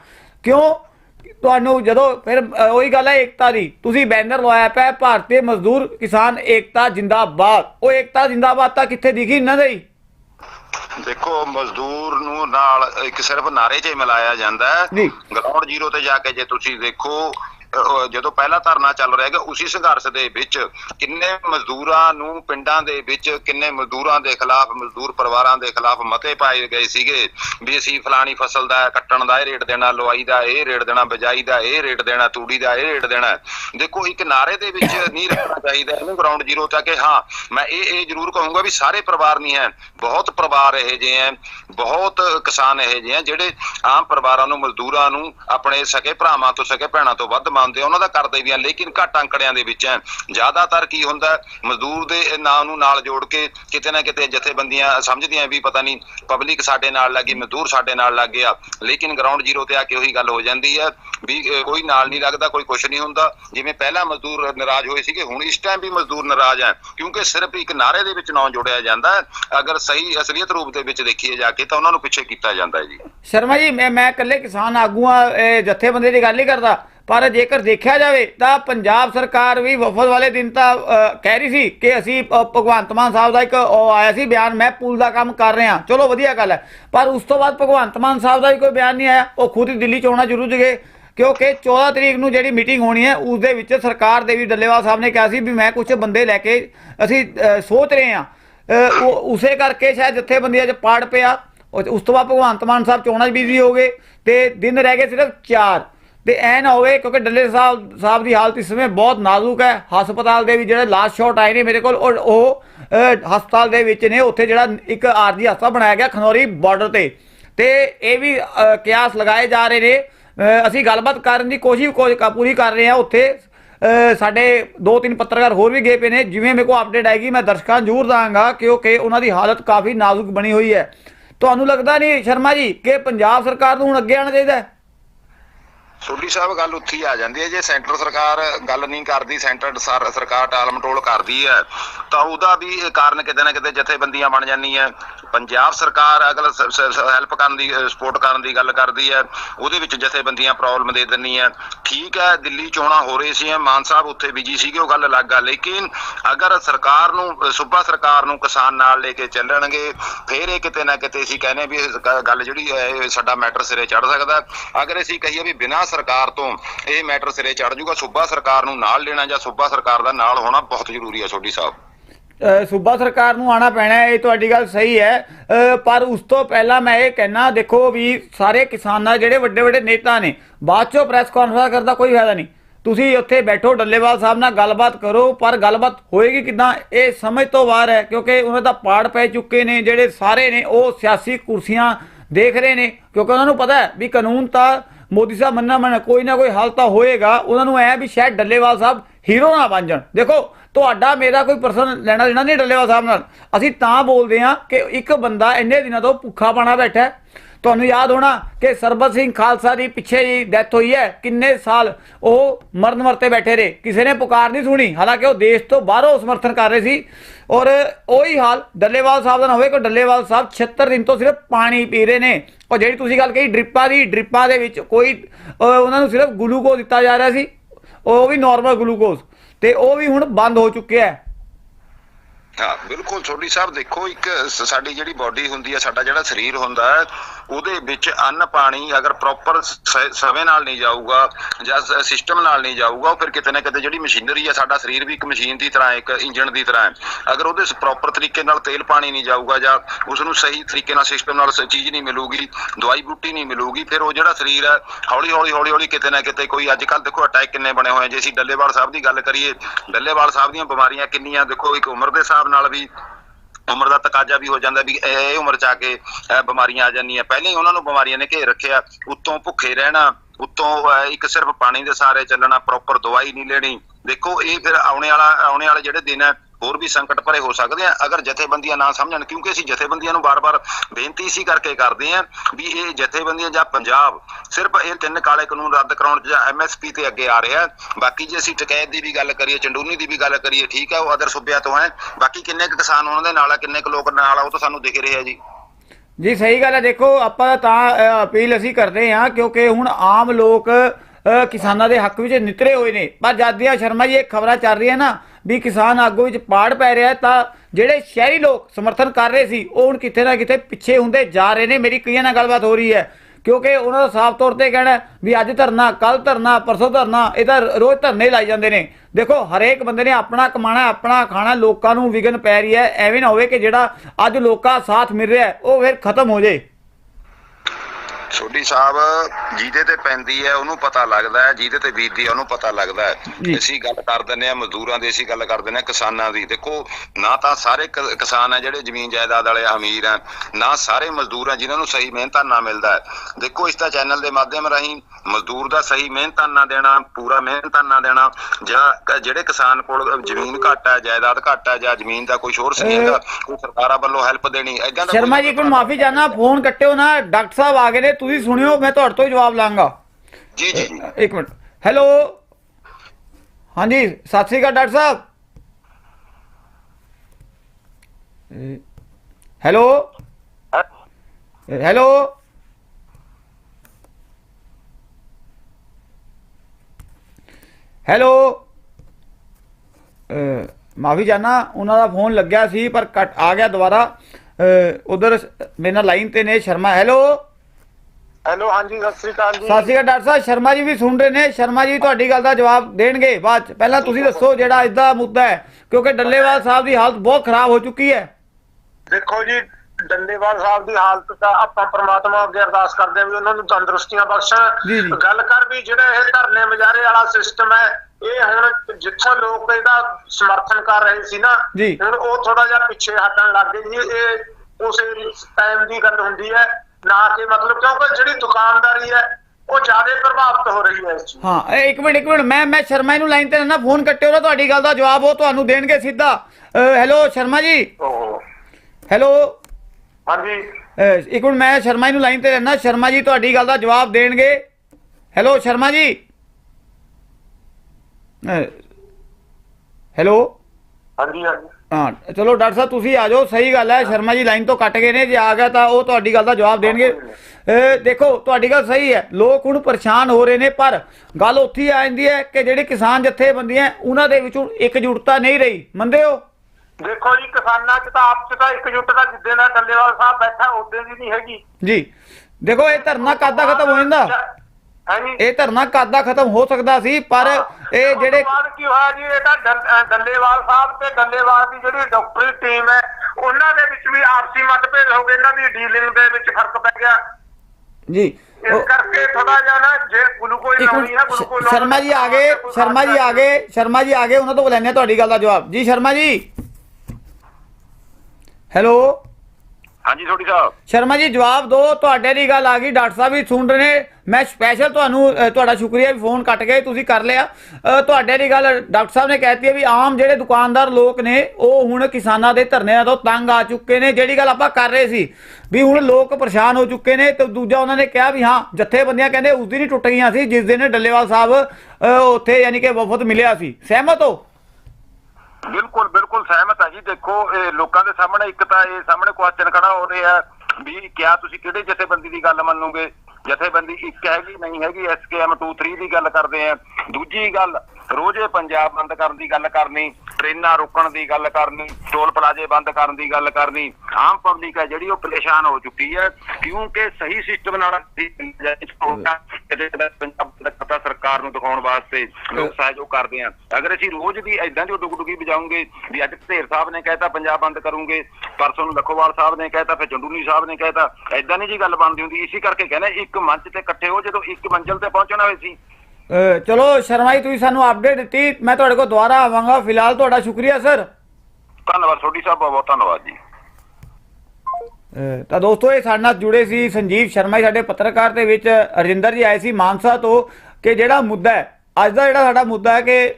ਕਿਉਂ? ਤੁਹਾਨੂੰ ਜਦੋਂ ਫਿਰ ਉਹੀ ਗੱਲ ਹੈ ਏਕਤਾ ਦੀ। ਤੁਸੀਂ ਬੈਨਰ ਲਵਾਇਆ ਪਿਆ ਭਾਰਤੀ ਮਜ਼ਦੂਰ ਕਿਸਾਨ ਏਕਤਾ ਜਿੰਦਾਬਾਦ। ਉਹ ਏਕਤਾ ਜਿੰਦਾਬਾਦ ਤਾਂ ਕਿੱਥੇ ਦਿਖੀ ਇਹਨਾਂ ਦੇ ਦੇਖੋ ਮਜ਼ਦੂਰ ਨੂੰ ਨਾਲ ਇੱਕ ਸਿਰਫ ਨਾਰੇ 'ਚ ਹੀ ਮਿਲਾਇਆ ਜਾਂਦਾ ਹੈ। ਗਰਾਊਂਡ ਜ਼ੀਰੋ ਤੇ ਜਾ ਕੇ ਜੇ ਤੁਸੀਂ ਦੇਖੋ ਜਦੋਂ ਪਹਿਲਾ ਧਰਨਾ ਚੱਲ ਰਿਹਾ ਹੈਗਾ, ਉਸੇ ਸੰਘਰਸ਼ ਦੇ ਵਿੱਚ ਕਿੰਨੇ ਮਜ਼ਦੂਰਾਂ ਨੂੰ ਪਿੰਡਾਂ ਦੇ ਵਿੱਚ, ਕਿੰਨੇ ਮਜ਼ਦੂਰਾਂ ਦੇ ਖਿਲਾਫ, ਮਜ਼ਦੂਰ ਪਰਿਵਾਰਾਂ ਦੇ ਖਿਲਾਫ ਮਤੇ ਪਾਏ ਗਏ ਸੀਗੇ ਵੀ ਅਸੀਂ ਫਲਾਣੀ ਫਸਲ ਦਾ ਕੱਟਣ ਦਾ, ਇਹ ਰੇਟ ਦੇਣਾ ਲਵਾਈ ਦਾ, ਇਹ ਰੇਟ ਦੇਣਾ, ਬਿਜਾਈ ਦਾ, ਇਹ ਰੇਟ ਦੇਣਾ, ਤੂੜੀ ਦਾ, ਇਹ ਰੇਟ ਦੇਣਾ। ਦੇਖੋ, ਇੱਕ ਨਾਰੇ ਦੇ ਵਿੱਚ ਨਹੀਂ ਰੱਖਣਾ ਚਾਹੀਦਾ, ਇਹਨੂੰ ਗਰਾਊਂਡ ਜ਼ੀਰੋ ਤੱਕ ਕਿ ਹਾਂ, ਮੈਂ ਇਹ ਇਹ ਜ਼ਰੂਰ ਕਹੂੰਗਾ ਵੀ ਸਾਰੇ ਪਰਿਵਾਰ ਨਹੀਂ ਹੈ, ਬਹੁਤ ਪਰਿਵਾਰ ਇਹ ਜਿਹੇ ਹੈ, ਬਹੁਤ ਕਿਸਾਨ ਇਹ ਜਿਹੇ ਹੈ, ਜਿਹੜੇ ਆਮ ਪਰਿਵਾਰਾਂ ਨੂੰ, ਮਜ਼ਦੂਰਾਂ ਨੂੰ, ਆਪਣੇ ਸਕੇ ਭਰਾਵਾਂ ਤੋਂ, ਸਕੇ ਭੈਣਾਂ ਤੋਂ ਵੱਧ ਮੰਨਦੇ ਆ, ਉਹਨਾਂ ਦਾ ਕਰਦੇ ਵੀ ਲੇਕਿਨ ਘੱਟ ਅੰਕੜਿਆਂ ਦੇ ਵਿੱਚ ਹੈ। ਜ਼ਿਆਦਾਤਰ ਕੀ ਹੁੰਦਾ ਮਜ਼ਦੂਰ ਦੇ ਨਾਂ ਨੂੰ ਨਾਲ ਜੋੜ ਕੇ ਕਿਤੇ ਨਾ ਕਿਤੇ ਜਥੇਬੰਦੀਆਂ ਸਮਝਦੀਆਂ ਵੀ ਪਤਾ ਨਹੀਂ ਪਬਲਿਕ ਸਾਡੇ ਨਾਲ ਲੱਗੀ ਮਜ਼ਦੂਰ ਸਾਡੇ ਨਾਲ ਲੱਗ ਗਿਆ। ਲੇਕਿਨ ਗਰਾਊਂਡ ਜ਼ੀਰੋ ਤੇ ਆ ਕੇ ਉਹੀ ਗੱਲ ਹੋ ਜਾਂਦੀ ਹੈ ਵੀ ਕੋਈ ਨਾਲ ਨਹੀਂ ਲੱਗਦਾ ਕੋਈ ਕੁਝ ਨਹੀਂ ਹੁੰਦਾ। ਜਿਵੇਂ ਪਹਿਲਾਂ ਮਜ਼ਦੂਰ ਨਾਰਾਜ਼ ਹੋਏ ਸੀਗੇ ਹੁਣ ਇਸ ਟਾਈਮ ਵੀ ਮਜ਼ਦੂਰ ਨਾਰਾਜ਼ ਹੈ ਕਿਉਂਕਿ ਸਿਰਫ ਇੱਕ ਨਾਰੇ ਦੇ ਵਿੱਚ ਨਾਂ ਜੋੜਿਆ ਜਾਂਦਾ ਅਗਰ ਸਹੀ ਅਸਲੀਅਤ ਰੂਪ ਦੇ ਵਿੱਚ ਦੇਖੀਏ ਜਾ ਕੇ ਤਾਂ ਉਹਨਾਂ ਨੂੰ ਪਿੱਛੇ ਕੀਤਾ ਜਾਂਦਾ ਹੈ ਜੀ। ਸ਼ਰਮਾ ਜੀ ਮੈਂ ਮੈਂ ਇਕੱਲੇ ਕਿਸਾਨ ਆਗੂਆਂ ਜਥੇਬੰਦੀ ਦੀ ਗੱਲ ਨਹੀਂ ਕਰਦਾ। ਪਰ ਜੇਕਰ ਦੇਖਿਆ ਜਾਵੇ ਤਾਂ ਪੰਜਾਬ ਸਰਕਾਰ ਵੀ ਵਫਦ ਵਾਲੇ ਦਿਨ ਤਾਂ ਕਹਿ ਰਹੀ ਸੀ ਕਿ ਅਸੀਂ ਭਗਵੰਤ ਮਾਨ ਸਾਹਿਬ ਦਾ ਇੱਕ ਉਹ ਆਇਆ ਸੀ ਬਿਆਨ ਮੈਂ ਪੁਲ ਦਾ ਕੰਮ ਕਰ ਰਿਹਾ ਚਲੋ ਵਧੀਆ ਗੱਲ ਹੈ। ਪਰ ਉਸ ਤੋਂ ਬਾਅਦ ਭਗਵੰਤ ਮਾਨ ਸਾਹਿਬ ਦਾ ਵੀ ਕੋਈ ਬਿਆਨ ਨਹੀਂ ਆਇਆ। ਉਹ ਖੁਦ ਹੀ ਦਿੱਲੀ ਚ ਆਉਣਾ ਜ਼ਰੂਰ ਜਗੇ ਕਿਉਂਕਿ 14 ਤਰੀਕ ਨੂੰ ਜਿਹੜੀ ਮੀਟਿੰਗ ਹੋਣੀ ਹੈ ਉਸ ਦੇ ਵਿੱਚ ਸਰਕਾਰ ਦੇ ਵੀ ਡੱਲੇਵਾਲ ਸਾਹਿਬ ਨੇ ਕਿਹਾ ਸੀ ਵੀ ਮੈਂ ਕੁਝ ਬੰਦੇ ਲੈ ਕੇ ਅਸੀਂ ਸੋਚ ਰਹੇ ਹਾਂ। ਅ, ਉਸੇ ਕਰਕੇ ਸ਼ਾਇਦ ਜਥੇਬੰਦੀਆਂ 'ਚ ਪਾੜ ਪਿਆ। ਉਸ ਤੋਂ ਬਾਅਦ ਭਗਵੰਤ ਮਾਨ ਸਾਹਿਬ ਚੋਣਾਂ 'ਚ ਬਿਜ਼ੀ ਹੋ ਗਏ ਤੇ ਦਿਨ ਰਹਿ ਗਏ ਸਿਰਫ 4 ਤੇ ਐ ਨਾ ਹੋਵੇ ਕਿਉਂਕਿ ਡੱਲੇ ਸਾਹਿਬ ਸਾਹਿਬ ਦੀ ਹਾਲਤ ਇਸ ਸਮੇਂ ਬਹੁਤ ਨਾਜ਼ੁਕ ਹੈ। ਹਸਪਤਾਲ ਦੇ ਵੀ ਜਿਹੜੇ ਲਾਸਟ ਸ਼ਾਟ ਆਏ ਨੇ ਮੇਰੇ ਕੋਲ ਉਹ ਉਹ, ਹਸਪਤਾਲ ਦੇ ਵਿੱਚ ਨੇ। ਉੱਥੇ ਜਿਹੜਾ ਇੱਕ ਆਰਜੀ ਹਸਪਤਾਲ ਬਣਾਇਆ ਗਿਆ ਖਨੌਰੀ ਬਾਰਡਰ ਤੇ। ਤੇ ਇਹ ਵੀ ਕਿਆਸ ਲਗਾਏ ਜਾ ਰਹੇ ਨੇ। ਅਸੀਂ ਗੱਲਬਾਤ ਕਰਨ ਦੀ ਕੋਸ਼ਿਸ਼ ਕੋਸ਼ਿਸ਼ ਪੂਰੀ ਕਰ ਰਹੇ ਹਾਂ ਉੱਥੇ। ਸਾਡੇ ਦੋ ਤਿੰਨ ਪੱਤਰਕਾਰ ਹੋਰ ਵੀ ਗਏ ਪਏ ਨੇ। ਜਿਵੇਂ ਮੇਰੇ ਕੋਲ ਅਪਡੇਟ ਆਏਗੀ ਮੈਂ ਦਰਸ਼ਕਾਂ ਨੂੰ ਜ਼ਰੂਰ ਦਾਂਗਾ ਕਿਉਂਕਿ ਉਹਨਾਂ ਦੀ ਹਾਲਤ ਕਾਫੀ ਨਾਜ਼ੁਕ ਬਣੀ ਹੋਈ ਹੈ। ਤੁਹਾਨੂੰ ਲੱਗਦਾ ਨਹੀਂ ਸ਼ਰਮਾ ਜੀ ਕਿ ਪੰਜਾਬ ਸਰਕਾਰ ਨੂੰ ਹੁਣ ਅੱਗੇ ਆਉਣਾ ਚਾਹੀਦਾ ਹੈ? ਸੋਢੀ ਸਾਹਿਬ, ਗੱਲ ਉੱਥੇ ਹੀ ਆ ਜਾਂਦੀ ਹੈ। ਜੇ ਸੈਂਟਰ ਸਰਕਾਰ ਗੱਲ ਨਹੀਂ ਕਰਦੀ, ਸੈਂਟਰ ਸਰ- ਸਰਕਾਰ ਟਾਲਮਟੋਲ ਕਰਦੀ ਹੈ, ਤਾਂ ਉਹਦਾ ਵੀ ਕਾਰਨ ਕਿਤੇ ਨਾ ਕਿਤੇ ਜਥੇਬੰਦੀਆਂ ਬਣ ਜਾਂਦੀਆਂ ਪੰਜਾਬ ਸਰਕਾਰ ਅਗਰ ਹੈਲਪ ਕਰਨ ਦੀ ਸਪੋਰਟ ਕਰਨ ਦੀ ਗੱਲ ਕਰਦੀ ਹੈ। ਉਹਦੇ ਵਿੱਚ ਜਥੇਬੰਦੀਆਂ ਪ੍ਰੋਬਲਮ ਦੇ ਦਿੰਦੀਆਂ ਠੀਕ ਹੈ, ਦਿੱਲੀ ਚੋਣਾਂ ਹੋ ਰਹੀ ਸੀ, ਮਾਨ ਸਾਹਿਬ ਉੱਥੇ ਬਿਜ਼ੀ ਸੀਗੇ, ਉਹ ਗੱਲ ਅਲੱਗ ਆ। ਲੇਕਿਨ ਅਗਰ ਸਰਕਾਰ ਨੂੰ, ਸੂਬਾ ਸਰਕਾਰ ਨੂੰ ਕਿਸਾਨ ਨਾਲ ਲੈ ਕੇ ਚੱਲਣਗੇ, ਫਿਰ ਇਹ ਕਿਤੇ ਨਾ ਕਿਤੇ ਅਸੀਂ ਕਹਿੰਦੇ ਵੀ ਗੱਲ ਜਿਹੜੀ ਹੈ, ਇਹ ਸਾਡਾ ਮੈਟਰ ਸਿਰੇ ਚੜ ਸਕਦਾ ਅਗਰ ਅਸੀਂ ਕਹੀਏ ਵੀ ਬਿਨਾਂ ਸਰਕਾਰ ਤੋਂ ਇਹ ਮੈਟਰ ਸਿਰੇ ਚੜ ਜਾਊਗਾ ਸੂਬਾ ਸਰਕਾਰ ਨੂੰ ਨਾਲ ਲੈਣਾ ਜਾਂ ਸੂਬਾ ਸਰਕਾਰ ਦਾ ਨਾਲ ਹੋਣਾ ਬਹੁਤ ਜ਼ਰੂਰੀ ਹੈ ਛੋਟੀ ਸਾਹਿਬ। ਸੂਬਾ ਸਰਕਾਰ ਨੂੰ ਆਣਾ ਪੈਣਾ ਹੈ, ਇਹ ਤੁਹਾਡੀ ਗੱਲ ਸਹੀ ਹੈ। ਪਰ ਉਸ ਤੋਂ ਪਹਿਲਾਂ ਮੈਂ ਇਹ ਕਹਿਣਾ, ਦੇਖੋ ਵੀ ਸਾਰੇ ਕਿਸਾਨਾਂ ਜਿਹੜੇ ਵੱਡੇ ਵੱਡੇ ਨੇਤਾ ਨੇ, ਬਾਅਦ ਚੋਂ ਪ੍ਰੈਸ ਕਾਨਫਰੰਸ ਕਰਦਾ ਕੋਈ ਫਾਇਦਾ ਨਹੀਂ। ਤੁਸੀਂ ਉੱਥੇ ਬੈਠੋ, ਡੱਲੇਵਾਲ ਸਾਹਿਬ ਨਾਲ ਗੱਲਬਾਤ ਕਰੋ, ਪਰ ਗੱਲਬਾਤ ਹੋਏਗੀ ਕਿਦਾਂ, ਇਹ ਸਮਝ ਤੋਂ ਬਾਹਰ ਹੈ, ਕਿਉਂਕਿ ਉਹਨਾਂ ਦਾ ਪਾੜ ਪੈ ਚੁੱਕੇ ਨੇ, ਜਿਹੜੇ ਸਾਰੇ ਨੇ, ਉਹ ਸਿਆਸੀ ਕੁਰਸੀਆਂ ਦੇਖ ਰਹੇ ਨੇ, ਕਿਉਂਕਿ ਉਹਨਾਂ ਨੂੰ ਪਤਾ ਹੈ ਵੀ ਕਾਨੂੰਨ ਤਾਂ ਮੋਦੀ ਸਾਹਿਬ ਮੰਨਾ ਮੰਨ ਕੋਈ ਨਾ ਕੋਈ ਹੱਲ ਤਾਂ ਹੋਏਗਾ। ਉਹਨਾਂ ਨੂੰ ਐ ਵੀ ਸ਼ਾਇਦ ਡੱਲੇਵਾਲ ਸਾਹਿਬ ਹੀਰੋ ਨਾ ਬਣ ਜਾਣ। ਦੇਖੋ, ਤੁਹਾਡਾ ਮੇਰਾ ਕੋਈ ਪਰਸਨ ਲੈਣਾ ਦੇਣਾ ਨਹੀਂ ਡੱਲੇਵਾਲ ਸਾਹਿਬ ਨਾਲ। ਅਸੀਂ ਤਾਂ ਬੋਲਦੇ ਹਾਂ ਕਿ ਇੱਕ ਬੰਦਾ ਇੰਨੇ ਦਿਨਾਂ ਤੋਂ ਭੁੱਖਾ ਪਾਣਾ ਬੈਠਾ ਤੁਹਾਨੂੰ ਯਾਦ ਹੋਣਾ ਕਿ ਸਰਬਤ ਸਿੰਘ ਖਾਲਸਾ ਦੀ ਪਿੱਛੇ ਜੀ ਡੈਥ ਹੋਈ ਹੈ। ਕਿੰਨੇ ਸਾਲ ਉਹ ਮਰਨ ਮਰਤੇ ਬੈਠੇ ਰਹੇ। ਕਿਸੇ ਨੇ ਪੁਕਾਰ ਨਹੀਂ ਸੁਣੀ। ਹਾਲਾਂਕਿ ਉਹ ਦੇਸ਼ ਤੋਂ ਬਾਹਰੋਂ ਸਮਰਥਨ ਕਰ ਰਹੇ ਸੀ। ਔਰ ਉਹੀ ਹਾਲ ਡੱਲੇਵਾਲ ਸਾਹਿਬ ਦਾ ਨਾ ਹੋਵੇ ਕਿ ਡੱਲੇਵਾਲ ਸਾਹਿਬ 76 ਦਿਨ ਤੋਂ ਸਿਰਫ ਪਾਣੀ ਪੀ ਰਹੇ ਨੇ। ਔਰ ਜਿਹੜੀ ਤੁਸੀਂ ਗੱਲ ਕਹੀ ਡ੍ਰਿਪਾਂ ਦੀ, ਡ੍ਰਿਪਾਂ ਦੇ ਵਿੱਚ ਕੋਈ ਉਹਨਾਂ ਨੂੰ ਸਿਰਫ ਗਲੂਕੋਜ਼ ਦਿੱਤਾ ਜਾ ਰਿਹਾ ਸੀ, ਉਹ ਵੀ ਨਾਰਮਲ ਗਲੂਕੋਜ਼, ਤੇ ਉਹ ਵੀ ਹੁਣ ਬੰਦ ਹੋ ਚੁੱਕਿਆ ਹੈ। ਹਾਂ, ਬਿਲਕੁਲ ਛੋਟੀ ਸਾਹਿਬ, ਦੇਖੋ ਇੱਕ ਸਾਡੀ ਜਿਹੜੀ ਬਾਡੀ ਹੁੰਦੀ ਹੈ ਸਾਡਾ ਜਿਹੜਾ ਸਰੀਰ ਹੁੰਦਾ ਹੈ, ਉਹਦੇ ਵਿੱਚ ਅੰਨ ਪਾਣੀ ਅਗਰ ਪ੍ਰੋਪਰ ਸਮੇਂ ਨਾਲ ਨਹੀਂ ਜਾਊਗਾ ਜਾਂ ਸਿਸਟਮ ਨਾਲ ਨਹੀਂ ਜਾਊਗਾ, ਉਹ ਫਿਰ ਕਿਤੇ ਨਾ ਕਿਤੇ ਜਿਹੜੀ ਮਸ਼ੀਨਰੀ ਹੈ ਸਾਡਾ ਸਰੀਰ ਵੀ ਇੱਕ ਮਸ਼ੀਨ ਦੀ ਤਰ੍ਹਾਂ, ਇੱਕ ਇੰਜਨ ਦੀ ਤਰ੍ਹਾਂ ਹੈ। ਅਗਰ ਉਹਦੇ ਪ੍ਰੋਪਰ ਤਰੀਕੇ ਨਾਲ ਤੇਲ ਪਾਣੀ ਨਹੀਂ ਜਾਊਗਾ ਜਾਂ ਉਸ ਨੂੰ ਸਹੀ ਤਰੀਕੇ ਨਾਲ ਸਿਸਟਮ ਨਾਲ ਸ- ਚੀਜ਼ ਨਹੀਂ ਮਿਲੂਗੀ, ਦਵਾਈ ਬੂਟੀ ਨਹੀਂ ਮਿਲੂਗੀ, ਫਿਰ ਉਹ ਜਿਹੜਾ ਸਰੀਰ ਹੈ ਹੌਲੀ ਹੌਲੀ ਹੌਲੀ ਹੌਲੀ ਕਿਤੇ ਨਾ ਕਿਤੇ ਕੋਈ ਅੱਜ ਕੱਲ ਦੇਖੋ ਅਟੈਕ ਕਿੰਨੇ ਬਣੇ ਹੋਏ ਆ। ਜੇ ਅਸੀਂ ਡੱਲੇਵਾਲ ਸਾਹਿਬ ਦੀ ਗੱਲ ਕਰੀਏ, ਡੱਲੇਵਾਲ ਸਾਹਿਬ ਦੀਆਂ ਬਿਮਾਰੀਆਂ ਕਿੰਨੀਆਂ, ਦੇਖੋ ਇੱਕ ਉਮਰ ਦੇ ਹਿਸਾਬ ਨਾਲ ਵੀ ਉਮਰ ਦਾ ਤਕਾਜ਼ਾ ਵੀ ਹੋ ਜਾਂਦਾ ਵੀ ਇਹ ਉਮਰ ਚ ਆ ਕੇ ਇਹ ਬਿਮਾਰੀਆਂ ਆ ਜਾਂਦੀਆਂ। ਪਹਿਲਾਂ ਹੀ ਉਹਨਾਂ ਨੂੰ ਬਿਮਾਰੀਆਂ ਨੇ ਘੇਰ ਰੱਖਿਆ। ਉੱਤੋਂ ਭੁੱਖੇ ਰਹਿਣਾ, ਉੱਤੋਂ ਇੱਕ ਸਿਰਫ ਪਾਣੀ ਦੇ ਸਹਾਰੇ ਚੱਲਣਾ ਪ੍ਰੋਪਰ ਦਵਾਈ ਨਹੀਂ ਲੈਣੀ। ਦੇਖੋ, ਇਹ ਫਿਰ ਆਉਣੇ ਵਾਲਾ, ਆਉਣੇ ਵਾਲੇ ਜਿਹੜੇ ਦਿਨ ਹੈ ਹੋਰ ਵੀ ਸੰਕਟ ਭਰੇ ਹੋ ਸਕਦੇ ਆ। ਅਗਰ ਜਥੇਬੰਦੀਆਂ ਨਾ ਸਮਝਣ, ਕਿਉਂਕਿ ਅਸੀਂ ਜਥੇਬੰਦੀਆਂ ਨੂੰ ਬਾਰ-ਬਾਰ ਬੇਨਤੀ ਸੀ ਕਰਕੇ ਕਰਦੇ ਆ ਵੀ ਇਹ ਜਥੇਬੰਦੀਆਂ ਜਾਂ ਪੰਜਾਬ ਸਿਰਫ ਇਹ ਤਿੰਨ ਕਾਲੇ ਕਾਨੂੰਨ ਰੱਦ ਕਰਾਉਣ ਜਾਂ ਐਮਐਸਪੀ ਤੇ ਅੱਗੇ ਆ ਰਿਹਾ। ਬਾਕੀ ਜੇ ਅਸੀਂ ਟਕੈਤ ਦੀ ਵੀ ਗੱਲ ਕਰੀਏ, ਚੰਡੂਨੀ ਦੀ ਵੀ ਗੱਲ ਕਰੀਏ, ਠੀਕ ਹੈ ਉਹ ਅਦਰ ਸੂਬਿਆਂ ਤੋਂ ਹੈ। ਬਾਕੀ ਕਿੰਨੇ ਕੁ ਕਿਸਾਨ ਉਹਨਾਂ ਦੇ ਨਾਲ ਆ, ਕਿੰਨੇ ਕੁ ਲੋਕ ਨਾਲ ਆ, ਉਹ ਤਾਂ ਸਾਨੂੰ ਦਿਖ ਰਿਹਾ ਜੀ। ਜੀ, ਸਹੀ ਗੱਲ ਹੈ ਦੇਖੋ, ਆਪਾਂ ਤਾਂ ਅਪੀਲ ਅਸੀਂ ਕਰਦੇ ਹਾਂ ਕਿਉਂਕਿ ਹੁਣ ਆਮ ਲੋਕ ਕਿਸਾਨਾਂ ਦੇ ਹੱਕ ਵਿੱਚ ਨਿਤਰੇ ਹੋਏ ਨੇ। ਪਰ ਜਦ ਦੀਆਂ ਸ਼ਰਮਾ ਜੀ, ਇਹ ਖਬਰਾਂ ਚੱਲ ਰਹੀਆਂ ਨਾ ਵੀ ਕਿਸਾਨ ਆਗੂ ਵਿੱਚ ਪਾੜ ਪੈ ਰਿਹਾ ਤਾਂ ਜਿਹੜੇ ਸ਼ਹਿਰੀ ਲੋਕ ਸਮਰਥਨ ਕਰ ਰਹੇ ਸੀ, ਉਹ ਹੁਣ ਕਿਤੇ ਨਾ ਕਿਤੇ ਪਿੱਛੇ ਹੁੰਦੇ ਜਾ ਰਹੇ ਨੇ। ਮੇਰੀ ਕਈਆਂ ਨਾਲ ਗੱਲਬਾਤ ਹੋ ਰਹੀ ਹੈ, ਕਿਉਂਕਿ ਉਹਨਾਂ ਦਾ ਸਾਫ਼ ਤੌਰ ਤੇ ਕਹਿਣਾ ਵੀ ਅੱਜ ਧਰਨਾ ਕੱਲ ਧਰਨਾ, ਪਰਸੋਂ ਧਰਨਾ, ਇਹ ਤਾਂ ਰੋਜ਼ ਧਰਨੇ ਲਾਈ ਜਾਂਦੇ ਨੇ। ਦੇਖੋ, ਹਰੇਕ ਬੰਦੇ ਨੇ ਆਪਣਾ ਕਮਾਣਾ ਆਪਣਾ ਖਾਣਾ, ਲੋਕਾਂ ਨੂੰ ਵਿਗਨ ਪੈ ਰਹੀ ਹੈ। ਐਵੇਂ ਨਾ ਹੋਵੇ ਕਿ ਜਿਹੜਾ ਅੱਜ ਲੋਕਾਂ ਦਾ ਸਾਥ ਮਿਲ ਰਿਹਾ ਉਹ ਫਿਰ ਖਤਮ ਹੋ ਜਾਏ। ਸੋਢੀ ਸਾਹਿਬ ਜਿਹਦੇ ਤੇ ਪੈਂਦੀ ਹੈ ਉਹਨੂੰ ਪਤਾ ਲੱਗਦਾ ਹੈ ਜਿਹਦੇ ਤੇ ਬੀਤਦੀ ਹੈ ਉਹਨੂੰ ਪਤਾ ਲੱਗਦਾ। ਹੈ। ਅਸੀਂ ਗੱਲ ਕਰ ਦਿੰਦੇ ਆ ਮਜ਼ਦੂਰਾਂ ਦੀ ਅਸੀਂ ਗੱਲ ਕਰ ਦਿੰਦੇ ਆ ਕਿਸਾਨਾਂ ਦੀ। ਦੇਖੋ ਨਾ ਤਾਂ ਸਾਰੇ ਕ- ਕਿਸਾਨ ਆ ਜਿਹੜੇ ਜ਼ਮੀਨ ਜਾਇਦਾਦ ਵਾਲੇ ਅਮੀਰ ਆ ਨਾ ਸਾਰੇ ਮਜ਼ਦੂਰ ਆ ਜਿਨ੍ਹਾਂ ਨੂੰ ਸਹੀ ਮਿਹਨਤਾਨਾ ਮਿਲਦਾ ਹੈ। ਦੇਖੋ ਇਸ ਤਾਂ ਚੈਨਲ ਦੇ ਮਾਧਿਅਮ ਰਾਹੀਂ ਮਜ਼ਦੂਰ ਦਾ ਸਹੀ ਮਿਹਨਤਾਨਾ ਦੇਣਾ ਪੂਰਾ ਮਿਹਨਤਾਨਾ ਦੇਣਾ ਜਾਂ ਕ- ਜਿਹੜੇ ਕਿਸਾਨ ਕੋਲ ਜ਼ਮੀਨ ਘੱਟ ਹੈ ਜਾਇਦਾਦ ਘੱਟ ਹੈ ਜਾਂ ਜ਼ਮੀਨ ਦਾ ਕੋਈ ਸੋਰਸ ਨਹੀਂ ਹੈਗਾ ਉਹ ਸਰਕਾਰਾਂ ਵੱਲੋਂ ਹੈਲਪ ਦੇਣੀ ਐਦਾਂ ਦਾ ਸ਼ਰਮਾ ਜੀ ਮਿੰਟ ਮਾਫੀ ਚਾਹਨਾ ਫੋਨ ਕੱਟਿਓ ਨਾ ਡਾਕਟਰ ਸਾਹਿਬ ਆ ਗਏ ਨੇ ਤੁਸੀਂ ਸੁਣਿਓ ਮੈਂ ਤੁਹਾਡੇ ਤੋਂ ਹੀ ਜਵਾਬ ਲਾਂਗਾ। ਜੀ ਜੀ। ਜੀ ਇੱਕ ਮਿੰਟ। ਹੈਲੋ? ਹਾਂਜੀ ਸਤਿ ਸ੍ਰੀ ਅਕਾਲ ਡਾਕਟਰ ਸਾਹਿਬ। ਹੈਲੋ? ਹੈਲੋ? ਹੈਲੋ? ਮਾਫੀ ਚਾਹਨਾ ਉਹਨਾਂ ਦਾ ਫੋਨ ਲੱਗਿਆ ਸੀ ਪਰ ਕੱਟ ਆ ਗਿਆ ਦੁਬਾਰਾ। ਉਧਰ ਮੇਰੇ ਨਾਲ ਲਾਈਨ ਤੇ ਨੇ ਸ਼ਰਮਾ। ਹੈਲੋ? ਹੈਲੋ ਹਾਂਜੀ ਸਤਿ ਸ੍ਰੀ ਅਕਾਲ ਜੀ। ਸਤਿ ਸ਼੍ਰੀ ਅਕਾਲ ਡਾਕਟਰ ਸਾਹਿਬ ਸ਼ਰਮਾ ਜੀ ਵੀ ਸੁਣ ਰਹੇ ਨੇ। ਸ਼ਰਮਾ ਜੀ ਤੁਹਾਡੀ ਗੱਲ ਦਾ ਜਵਾਬ ਦੇਣਗੇ ਬਾਅਦ ਚ। ਪਹਿਲਾਂ ਤੁਸੀਂ ਦੱਸੋ ਜਿਹੜਾ ਇਸ ਦਾ ਮੁੱਦਾ ਹੈ ਕਿਉਂਕਿ ਡੱਲੇਵਾਲ ਸਾਹਿਬ ਦੀ ਹਾਲਤ ਬਹੁਤ ਖਰਾਬ ਹੋ ਚੁੱਕੀ ਹੈ। ਦੇਖੋ ਜੀ ਡੰਡੇਵਾਲ ਸਾਹਿਬ ਦੀ ਹਾਲਤ ਤਾਂ ਆਪਾਂ ਪ੍ਰਮਾਤਮਾ ਅੱਗੇ ਅਰਦਾਸ ਕਰਦੇ ਹਾਂ ਵੀ ਉਹਨਾਂ ਨੂੰ ਤੰਦਰੁਸਤੀਆਂ ਜੀ, ਜੀ। ਬਖਸ਼ਣ ਗੱਲ ਕਰ ਵੀ ਜਿਹੜਾ ਇਹ ਧਰਨੇ ਮੁਜ਼ਾਹਰੇ ਵਾਲਾ ਸਿਸਟਮ ਹੈ ਇਹ ਹੁਣ ਜਿੱਥੋਂ ਲੋਕ ਇਹਦਾ ਸਮਰਥਨ ਕਰ ਰਹੇ ਸੀ ਨਾ ਜੀ। ਹੁਣ ਉਹ ਥੋੜਾ ਜਿਹਾ ਪਿੱਛੇ ਹਟਣ ਲੱਗ ਗਏ ਜੀ। ਇਹ ਉਸੇ ਟਾਈਮ ਦੀ ਗੱਲ ਹੁੰਦੀ ਹੈ ਨਾ ਕਿ ਮਤਲਬ ਕਿਉਂਕਿ ਜਿਹੜੀ ਦੁਕਾਨਦਾਰੀ ਹੈ ਉਹ ਜ਼ਿਆਦਾ ਪ੍ਰਭਾਵਿਤ ਹੋ ਰਹੀ ਹੈ ਇਸ ਚੀਜ਼ ਹਾਂ ਇਹ ਇੱਕ ਮਿੰਟ ਇੱਕ ਮਿੰਟ ਮੈਂ ਮੈਂ ਸ਼ਰਮਾ ਨੂੰ ਲਾਈਨ ਤੇ ਨਾ ਫੋਨ ਕੱਟਿਓ ਨਾ ਤੁਹਾਡੀ ਗੱਲ ਦਾ ਜਵਾਬ ਉਹ ਤੁਹਾਨੂੰ ਦੇਣਗੇ ਸਿੱਧਾ। ਹੈਲੋ ਸ਼ਰਮਾ ਜੀ? ਹੈਲੋ ਹਾਂਜੀ। ਇੱਕ ਮਿੰਟ ਮੈਂ ਸ਼ਰਮਾ ਨੂੰ ਲਾਈਨ ਤੇ ਰਹਿਣਾ ਸ਼ਰਮਾ ਜੀ ਤੁਹਾਡੀ ਗੱਲ ਦਾ ਜਵਾਬ ਦੇਣਗੇ। ਹੈਲੋ ਸ਼ਰਮਾ ਜੀ? ਹੈਲੋ ਹਾਂਜੀ ਹਾਂਜੀ। ਹਾਂ ਚਲੋ ਡਾਕਟਰ ਸਾਹਿਬ ਤੁਸੀਂ ਆ ਜਾਓ ਸਹੀ ਗੱਲ ਹੈ ਸ਼ਰਮਾ ਜੀ ਲਾਈਨ ਤੋਂ ਕੱਟ ਗਏ ਨੇ ਜੇ ਆ ਗਿਆ ਤਾਂ ਉਹ ਤੁਹਾਡੀ ਗੱਲ ਦਾ ਜਵਾਬ ਦੇਣਗੇ। ਇਹ ਦੇਖੋ ਤੁਹਾਡੀ ਗੱਲ ਸਹੀ ਹੈ ਲੋਕ ਹੁਣ ਪਰੇਸ਼ਾਨ ਹੋ ਰਹੇ ਨੇ ਪਰ ਗੱਲ ਉੱਥੇ ਆ ਜਾਂਦੀ ਹੈ ਕਿ ਜਿਹੜੇ ਕਿਸਾਨ ਜਥੇਬੰਦੀਆਂ ਉਹਨਾਂ ਦੇ ਵਿੱਚੋਂ ਇਕਜੁੱਟਤਾ ਨਹੀਂ ਰਹੀ। ਮੰਨਦੇ ਹੋ? ਦੇਖੋ ਜੀ ਕਿਸਾਨਾਂ 'ਚ ਤਾਂ ਆਪ 'ਚ ਤਾਂ ਇਕਜੁੱਟ ਦਾ ਜਿੱਦੇ ਦਾ ਡੱਲੇਵਾਲ ਸਾਹਿਬ ਬੈਠਾ ਉਦੋਂ ਦੀ ਨਹੀਂ ਹੈਗੀ। ਜੀ। ਦੇਖੋ ਇਹ ਧਰਨਾ ਕਾਦਾ ਖਤਮ ਹੋ ਜਾਂਦਾ? ਹੈ ਜੀ ਇਹ ਧਰਨਾ ਕਾਦਾ ਖਤਮ ਹੋ ਸਕਦਾ ਸੀ ਪਰ ਇਹ ਜਿਹੜੇ ਬਾਅਦ ਕੀ ਹੋਇਆ ਜੀ? ਇਹ ਤਾਂ ਡੱਲ- ਡੱਲੇਵਾਲ ਸਾਹਿਬ ਤੇ ਡੱਲੇਵਾਲ ਦੀ ਜਿਹੜੀ ਡਾਕਟਰੀ ਟੀਮ ਹੈ ਉਹਨਾਂ ਦੇ ਵਿੱਚ ਵੀ ਆਪਸੀ ਮਤਭੇਦ ਹੋ ਗਏ ਇਹਨਾਂ ਦੀ ਡੀਲਿੰਗ ਦੇ ਵਿੱਚ ਫ਼ਰਕ ਪੈ ਗਿਆ। ਜੀ। ਇਸ ਉਹ- ਕਰਕੇ ਥੋੜਾ ਜਿਹਾ ਨਾ ਜੇ ਗਲੂਕੋਜ਼ ਇੱਕ ਲਾਉਣੀ ਹੈ ਮਿੰਟ। ਗਲੂਕੋਜ਼ ਸ਼- ਸ਼ਰਮਾ ਜੀ ਆ ਗਏ ਸ਼ਰਮਾ ਜੀ ਆ ਗਏ ਸ਼ਰਮਾ ਜੀ ਆ ਗਏ ਉਹਨਾਂ ਤੋਂ ਬੁਲਾਉਂਦੇ ਹਾਂ ਤੁਹਾਡੀ ਗੱਲ ਦਾ ਜਵਾਬ। ਜੀ ਸ਼ਰਮਾ ਜੀ। ਹੈਲੋ। ਹਾਂਜੀ ਸੋਢੀ ਸਾਹਿਬ ਸ਼ਰਮਾ ਜੀ ਜਵਾਬ ਦਿਓ ਤੁਹਾਡੇ ਦੀ ਗੱਲ ਆ ਗਈ ਡਾਕਟਰ ਸਾਹਿਬ ਵੀ ਸੁਣ ਰਹੇ ਨੇ। ਮੈਂ ਸਪੈਸ਼ਲ ਤੁਹਾਨੂੰ ਤੁਹਾਡਾ ਸ਼ੁਕਰੀਆ ਵੀ ਫੋਨ ਕੱਟ ਗਏ ਤੁਸੀਂ ਕਰ ਲਿਆ। ਤੁਹਾਡੇ ਦੀ ਗੱਲ ਡਾਕਟਰ ਸਾਹਿਬ ਨੇ ਕਹਿਤੀ ਹੈ ਵੀ ਆਮ ਜਿਹੜੇ ਦੁਕਾਨਦਾਰ ਲੋਕ ਨੇ, ਉਹ ਹੁਣ ਕਿਸਾਨਾਂ ਦੇ ਧਰਨਿਆਂ ਤੋਂ ਤੰਗ ਆ ਚੁੱਕੇ ਨੇ, ਜਿਹੜੀ ਗੱਲ ਆਪਾਂ ਕਰ ਰਹੇ ਸੀ, ਵੀ ਹੁਣ ਲੋਕ ਪਰੇਸ਼ਾਨ ਹੋ ਚੁੱਕੇ ਨੇ, ਤੇ ਦੂਜਾ ਉਹਨਾਂ ਨੇ ਕਿਹਾ ਵੀ ਹਾਂ, ਜਥੇਬੰਦੀਆਂ ਕਹਿੰਦੇ ਉਸ ਦਿਨ ਹੀ ਟੁੱਟ ਗਈਆਂ ਸੀ, ਜਿਸ ਦਿਨ ਡੱਲੇਵਾਲ ਸਾਹਿਬ ਉੱਥੇ ਯਾਨੀ ਕਿ ਵਫਦ ਮਿਲਿਆ ਸੀ। ਸਹਿਮਤ ਹੋ? ਬਿਲਕੁਲ ਬਿਲਕੁਲ ਸਹਿਮਤ ਆ ਜੀ। ਦੇਖੋ, ਇਹ ਲੋਕਾਂ ਦੇ ਸਾਹਮਣੇ ਇੱਕ ਤਾਂ ਇਹ ਸਾਹਮਣੇ ਕੁਐਸਚਨ ਖੜਾ ਹੋ ਰਿਹਾ ਵੀ ਕਿਆ ਤੁਸੀਂ ਕਿਹੜੇ ਜਥੇਬੰਦੀ ਦੀ ਗੱਲ ਮੰਨੋਗੇ? ਜਥੇਬੰਦੀ ਇੱਕ ਹੈਗੀ ਨਹੀਂ ਹੈਗੀ ਐਸਕੇਐਮ 23 ਦੀ ਗੱਲ ਕਰਦੇ ਆ। ਦੂਜੀ ਗੱਲ ਰੋਜ਼ੇ ਪੰਜਾਬ ਬੰਦ ਕਰਨ ਦੀ ਗੱਲ ਕਰਨੀ, ਟ੍ਰੇਨਾਂ ਰੋਕਣ ਦੀ ਗੱਲ ਕਰਨੀ, ਟੋਲ ਪਲਾਜ਼ੇ ਬੰਦ ਕਰਨ ਦੀ ਗੱਲ ਕਰਨੀ, ਆਮ ਪਬਲਿਕ ਹੈ ਜਿਹੜੀ ਉਹ ਪਰੇਸ਼ਾਨ ਹੋ ਚੁੱਕੀ ਹੈ, ਕਿਉਂਕਿ ਸਹੀ ਸਿਸਟਮ ਨਾਲ ਕਿਤੇ ਪੰਜਾਬ ਦਾ ਸਰਕਾਰ ਨੂੰ ਦਿਖਾਉਣ ਵਾਸਤੇ ਲੋਕ ਸਹਿਯੋਗ ਕਰਦੇ ਆ। ਅਗਰ ਅਸੀਂ ਰੋਜ਼ ਦੀ ਐਦਾਂ ਦੀ ਡੁਗਡੁਗੀ ਵਜਾਉਂਗੇ ਵੀ ਅੱਜ ਢੇਰ ਸਾਹਿਬ ਨੇ ਕਹਿਤਾ ਪੰਜਾਬ ਬੰਦ ਕਰੂੰਗੇ, ਪਰਸੋਂ ਨੂੰ ਲਖੋਵਾਲ ਸਾਹਿਬ ਨੇ ਕਹਿਤਾ, ਫਿਰ ਚੰਡੂਨੀ ਸਾਹਿਬ ਨੇ ਕਹਿਤਾ ਐਦਾਂ ਨਹੀਂ ਜੀ ਗੱਲ ਬਣਦੀ ਹੁੰਦੀ, ਇਸੇ ਕਰਕੇ ਕਹਿੰਦੇ ਇੱਕ ਮੰਚ ਤੇ ਇਕੱਠੇ ਹੋ ਜਦੋਂ ਇੱਕ ਮੰਜ਼ਿਲ ਤੇ ਪਹੁੰਚਣਾ ਹੋਵੇ ਸੀ। ਚਲੋ ਸ਼ਰਮਾ ਜੀ ਤੁਸੀਂ ਸਾਨੂੰ ਅਪਡੇਟ ਦਿੱਤੀ। ਮੈਂ ਤੁਹਾਡੇ ਕੋਲ ਦੁਬਾਰਾ ਆਵਾਂਗਾ। ਫਿਲਹਾਲ ਤੁਹਾਡਾ ਸ਼ੁਕਰੀਆ ਸਰ। ਧੰਨਵਾਦ ਸੋਢੀ ਸਾਹਿਬ ਬਹੁਤ ਬਹੁਤ ਧੰਨਵਾਦ ਜੀ। ਤਾਂ ਦੋਸਤੋ ਇਹ ਸਾਡੇ ਨਾਲ ਜੁੜੇ ਸੀ ਸੰਜੀਵ ਸ਼ਰਮਾ ਜੀ ਸਾਡੇ ਪੱਤਰਕਾਰ ਦੇ ਵਿੱਚ। ਰਜਿੰਦਰ ਜੀ ਆਏ ਸੀ ਮਾਨਸਾ ਤੋਂ ਕਿ ਜਿਹੜਾ ਮੁੱਦਾ ਹੈ ਅੱਜ ਦਾ ਜਿਹੜਾ ਸਾਡਾ ਮੁੱਦਾ ਹੈ ਕਿ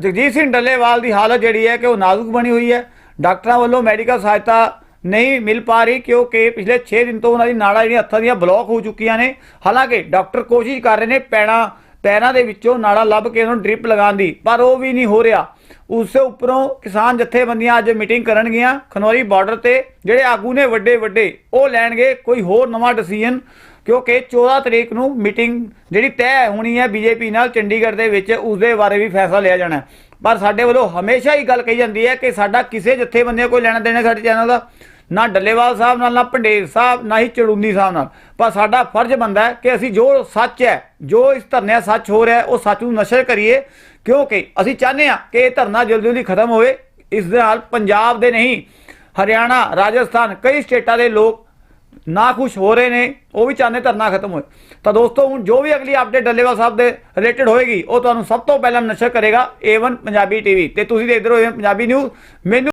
ਜਗਜੀਤ ਸਿੰਘ ਡੱਲੇਵਾਲ ਦੀ ਹਾਲਤ ਜਿਹੜੀ ਹੈ ਕਿ ਉਹ ਨਾਜ਼ੁਕ ਬਣੀ ਹੋਈ ਹੈ। ਡਾਕਟਰਾਂ ਵੱਲੋਂ ਮੈਡੀਕਲ ਸਹਾਇਤਾ ਨਹੀਂ ਮਿਲ ਪਾ ਰਹੀ ਕਿਉਂਕਿ ਪਿਛਲੇ 6 ਦਿਨ ਤੋਂ ਉਹਨਾਂ ਦੀ ਨਾੜਾਂ ਜਿਹੜੀਆਂ ਹੱਥਾਂ ਦੀਆਂ ਬਲੌਕ ਹੋ ਚੁੱਕੀਆਂ ਨੇ। ਹਾਲਾਂਕਿ ਡਾਕਟਰ ਕੋਸ਼ਿਸ਼ ਕਰ ਰਹੇ ਨੇ ਪੈਣਾ ਪੈਰਾਂ ਦੇ ਵਿੱਚੋਂ ਨਾਲਾ ਲੱਭ ਕੇ ਉਹਨਾਂ ਨੂੰ ਡ੍ਰਿਪ ਲਗਾਉਣ ਦੀ, ਪਰ ਉਹ ਵੀ ਨਹੀਂ ਹੋ ਰਿਹਾ। ਉਸ ਦੇ ਉੱਪਰੋਂ ਕਿਸਾਨ ਜਥੇਬੰਦੀਆਂ ਅੱਜ ਮੀਟਿੰਗ ਕਰਨਗੀਆਂ। ਖਨੌਰੀ ਬਾਰਡਰ ਤੇ ਜਿਹੜੇ ਆਗੂ ਨੇ ਵੱਡੇ ਵੱਡੇ, ਉਹ ਲੈਣਗੇ ਕੋਈ ਹੋਰ ਨਵਾਂ ਡਿਸੀਜਨ ਕਿਉਂਕਿ 14 ਤਰੀਕ ਨੂੰ ਮੀਟਿੰਗ ਜਿਹੜੀ ਤੈਅ ਹੋਣੀ ਹੈ ਬੀਜੇਪੀ ਨਾਲ ਚੰਡੀਗੜ੍ਹ ਦੇ ਵਿੱਚ ਉਸ ਦੇ ਬਾਰੇ ਵੀ ਫੈਸਲਾ ਲਿਆ ਜਾਣਾ ਪਰ ਸਾਡੇ ਵੱਲੋਂ ਹਮੇਸ਼ਾ ਹੀ ਗੱਲ ਕਹੀ ਜਾਂਦੀ ਹੈ ਕਿ ਸਾਡਾ ਕਿਸੇ ਜਥੇਬੰਦੀਆਂ ਕੋਈ ਲੈਣਾ ਦੇਣਾ ਸਾਡੇ ਚੈਨਲ ਦਾ। ਨਾ ਡੱਲੇਵਾਲ ਸਾਹਿਬ ਨਾਲ, ਨਾ ਪੰਡੇਰ ਸਾਹਿਬ, ਨਾ ਹੀ ਚੜੂਨੀ ਸਾਹਿਬ ਨਾਲ। ਪਰ ਸਾਡਾ ਫਰਜ਼ ਬੰਦਾ ਕਿ ਅਸੀਂ ਜੋ ਸੱਚ ਹੈ, ਜੋ ਇਸ ਧਰਨੇ 'ਚ ਸੱਚ ਹੋ ਰਿਹਾ ਉਹ ਸੱਚ ਨੂੰ ਨਸ਼ਰ ਕਰੀਏ। ਕਿਉਂਕਿ ਅਸੀਂ ਚਾਹੁੰਦੇ ਹਾਂ ਕਿ ਇਹ ਧਰਨਾ ਜਲਦੀ ਜਲਦੀ ਖਤਮ ਹੋਵੇ। ਇਸ ਦੇ ਨਾਲ ਪੰਜਾਬ ਦੇ ਨਹੀਂ, ਹਰਿਆਣਾ, ਰਾਜਸਥਾਨ, ਕਈ ਸਟੇਟਾਂ ਦੇ ਲੋਕ ਨਾ ਖੁਸ਼ ਹੋ ਰਹੇ ਨੇ, ਉਹ ਵੀ ਚਾਹੁੰਦੇ ਧਰਨਾ ਖਤਮ ਹੋਏ ਤਾਂ ਦੋਸਤੋ, ਹੁਣ ਜੋ ਵੀ ਅਗਲੀ ਅਪਡੇਟ ਡੱਲੇਵਾਲ ਸਾਹਿਬ ਦੇ ਰਿਲੇਟਡ ਹੋਏਗੀ, ਉਹ ਤੁਹਾਨੂੰ ਸਭ ਤੋਂ ਪਹਿਲਾਂ ਨਸ਼ਰ ਕਰੇਗਾ A1 ਪੰਜਾਬੀ ਟੀਵੀ ਤੇ। ਤੁਸੀਂ ਦੇਖਦੇ ਰਹੋ A1 ਪੰਜਾਬੀ ਨਿਊਜ਼ ਮੈਨੂੰ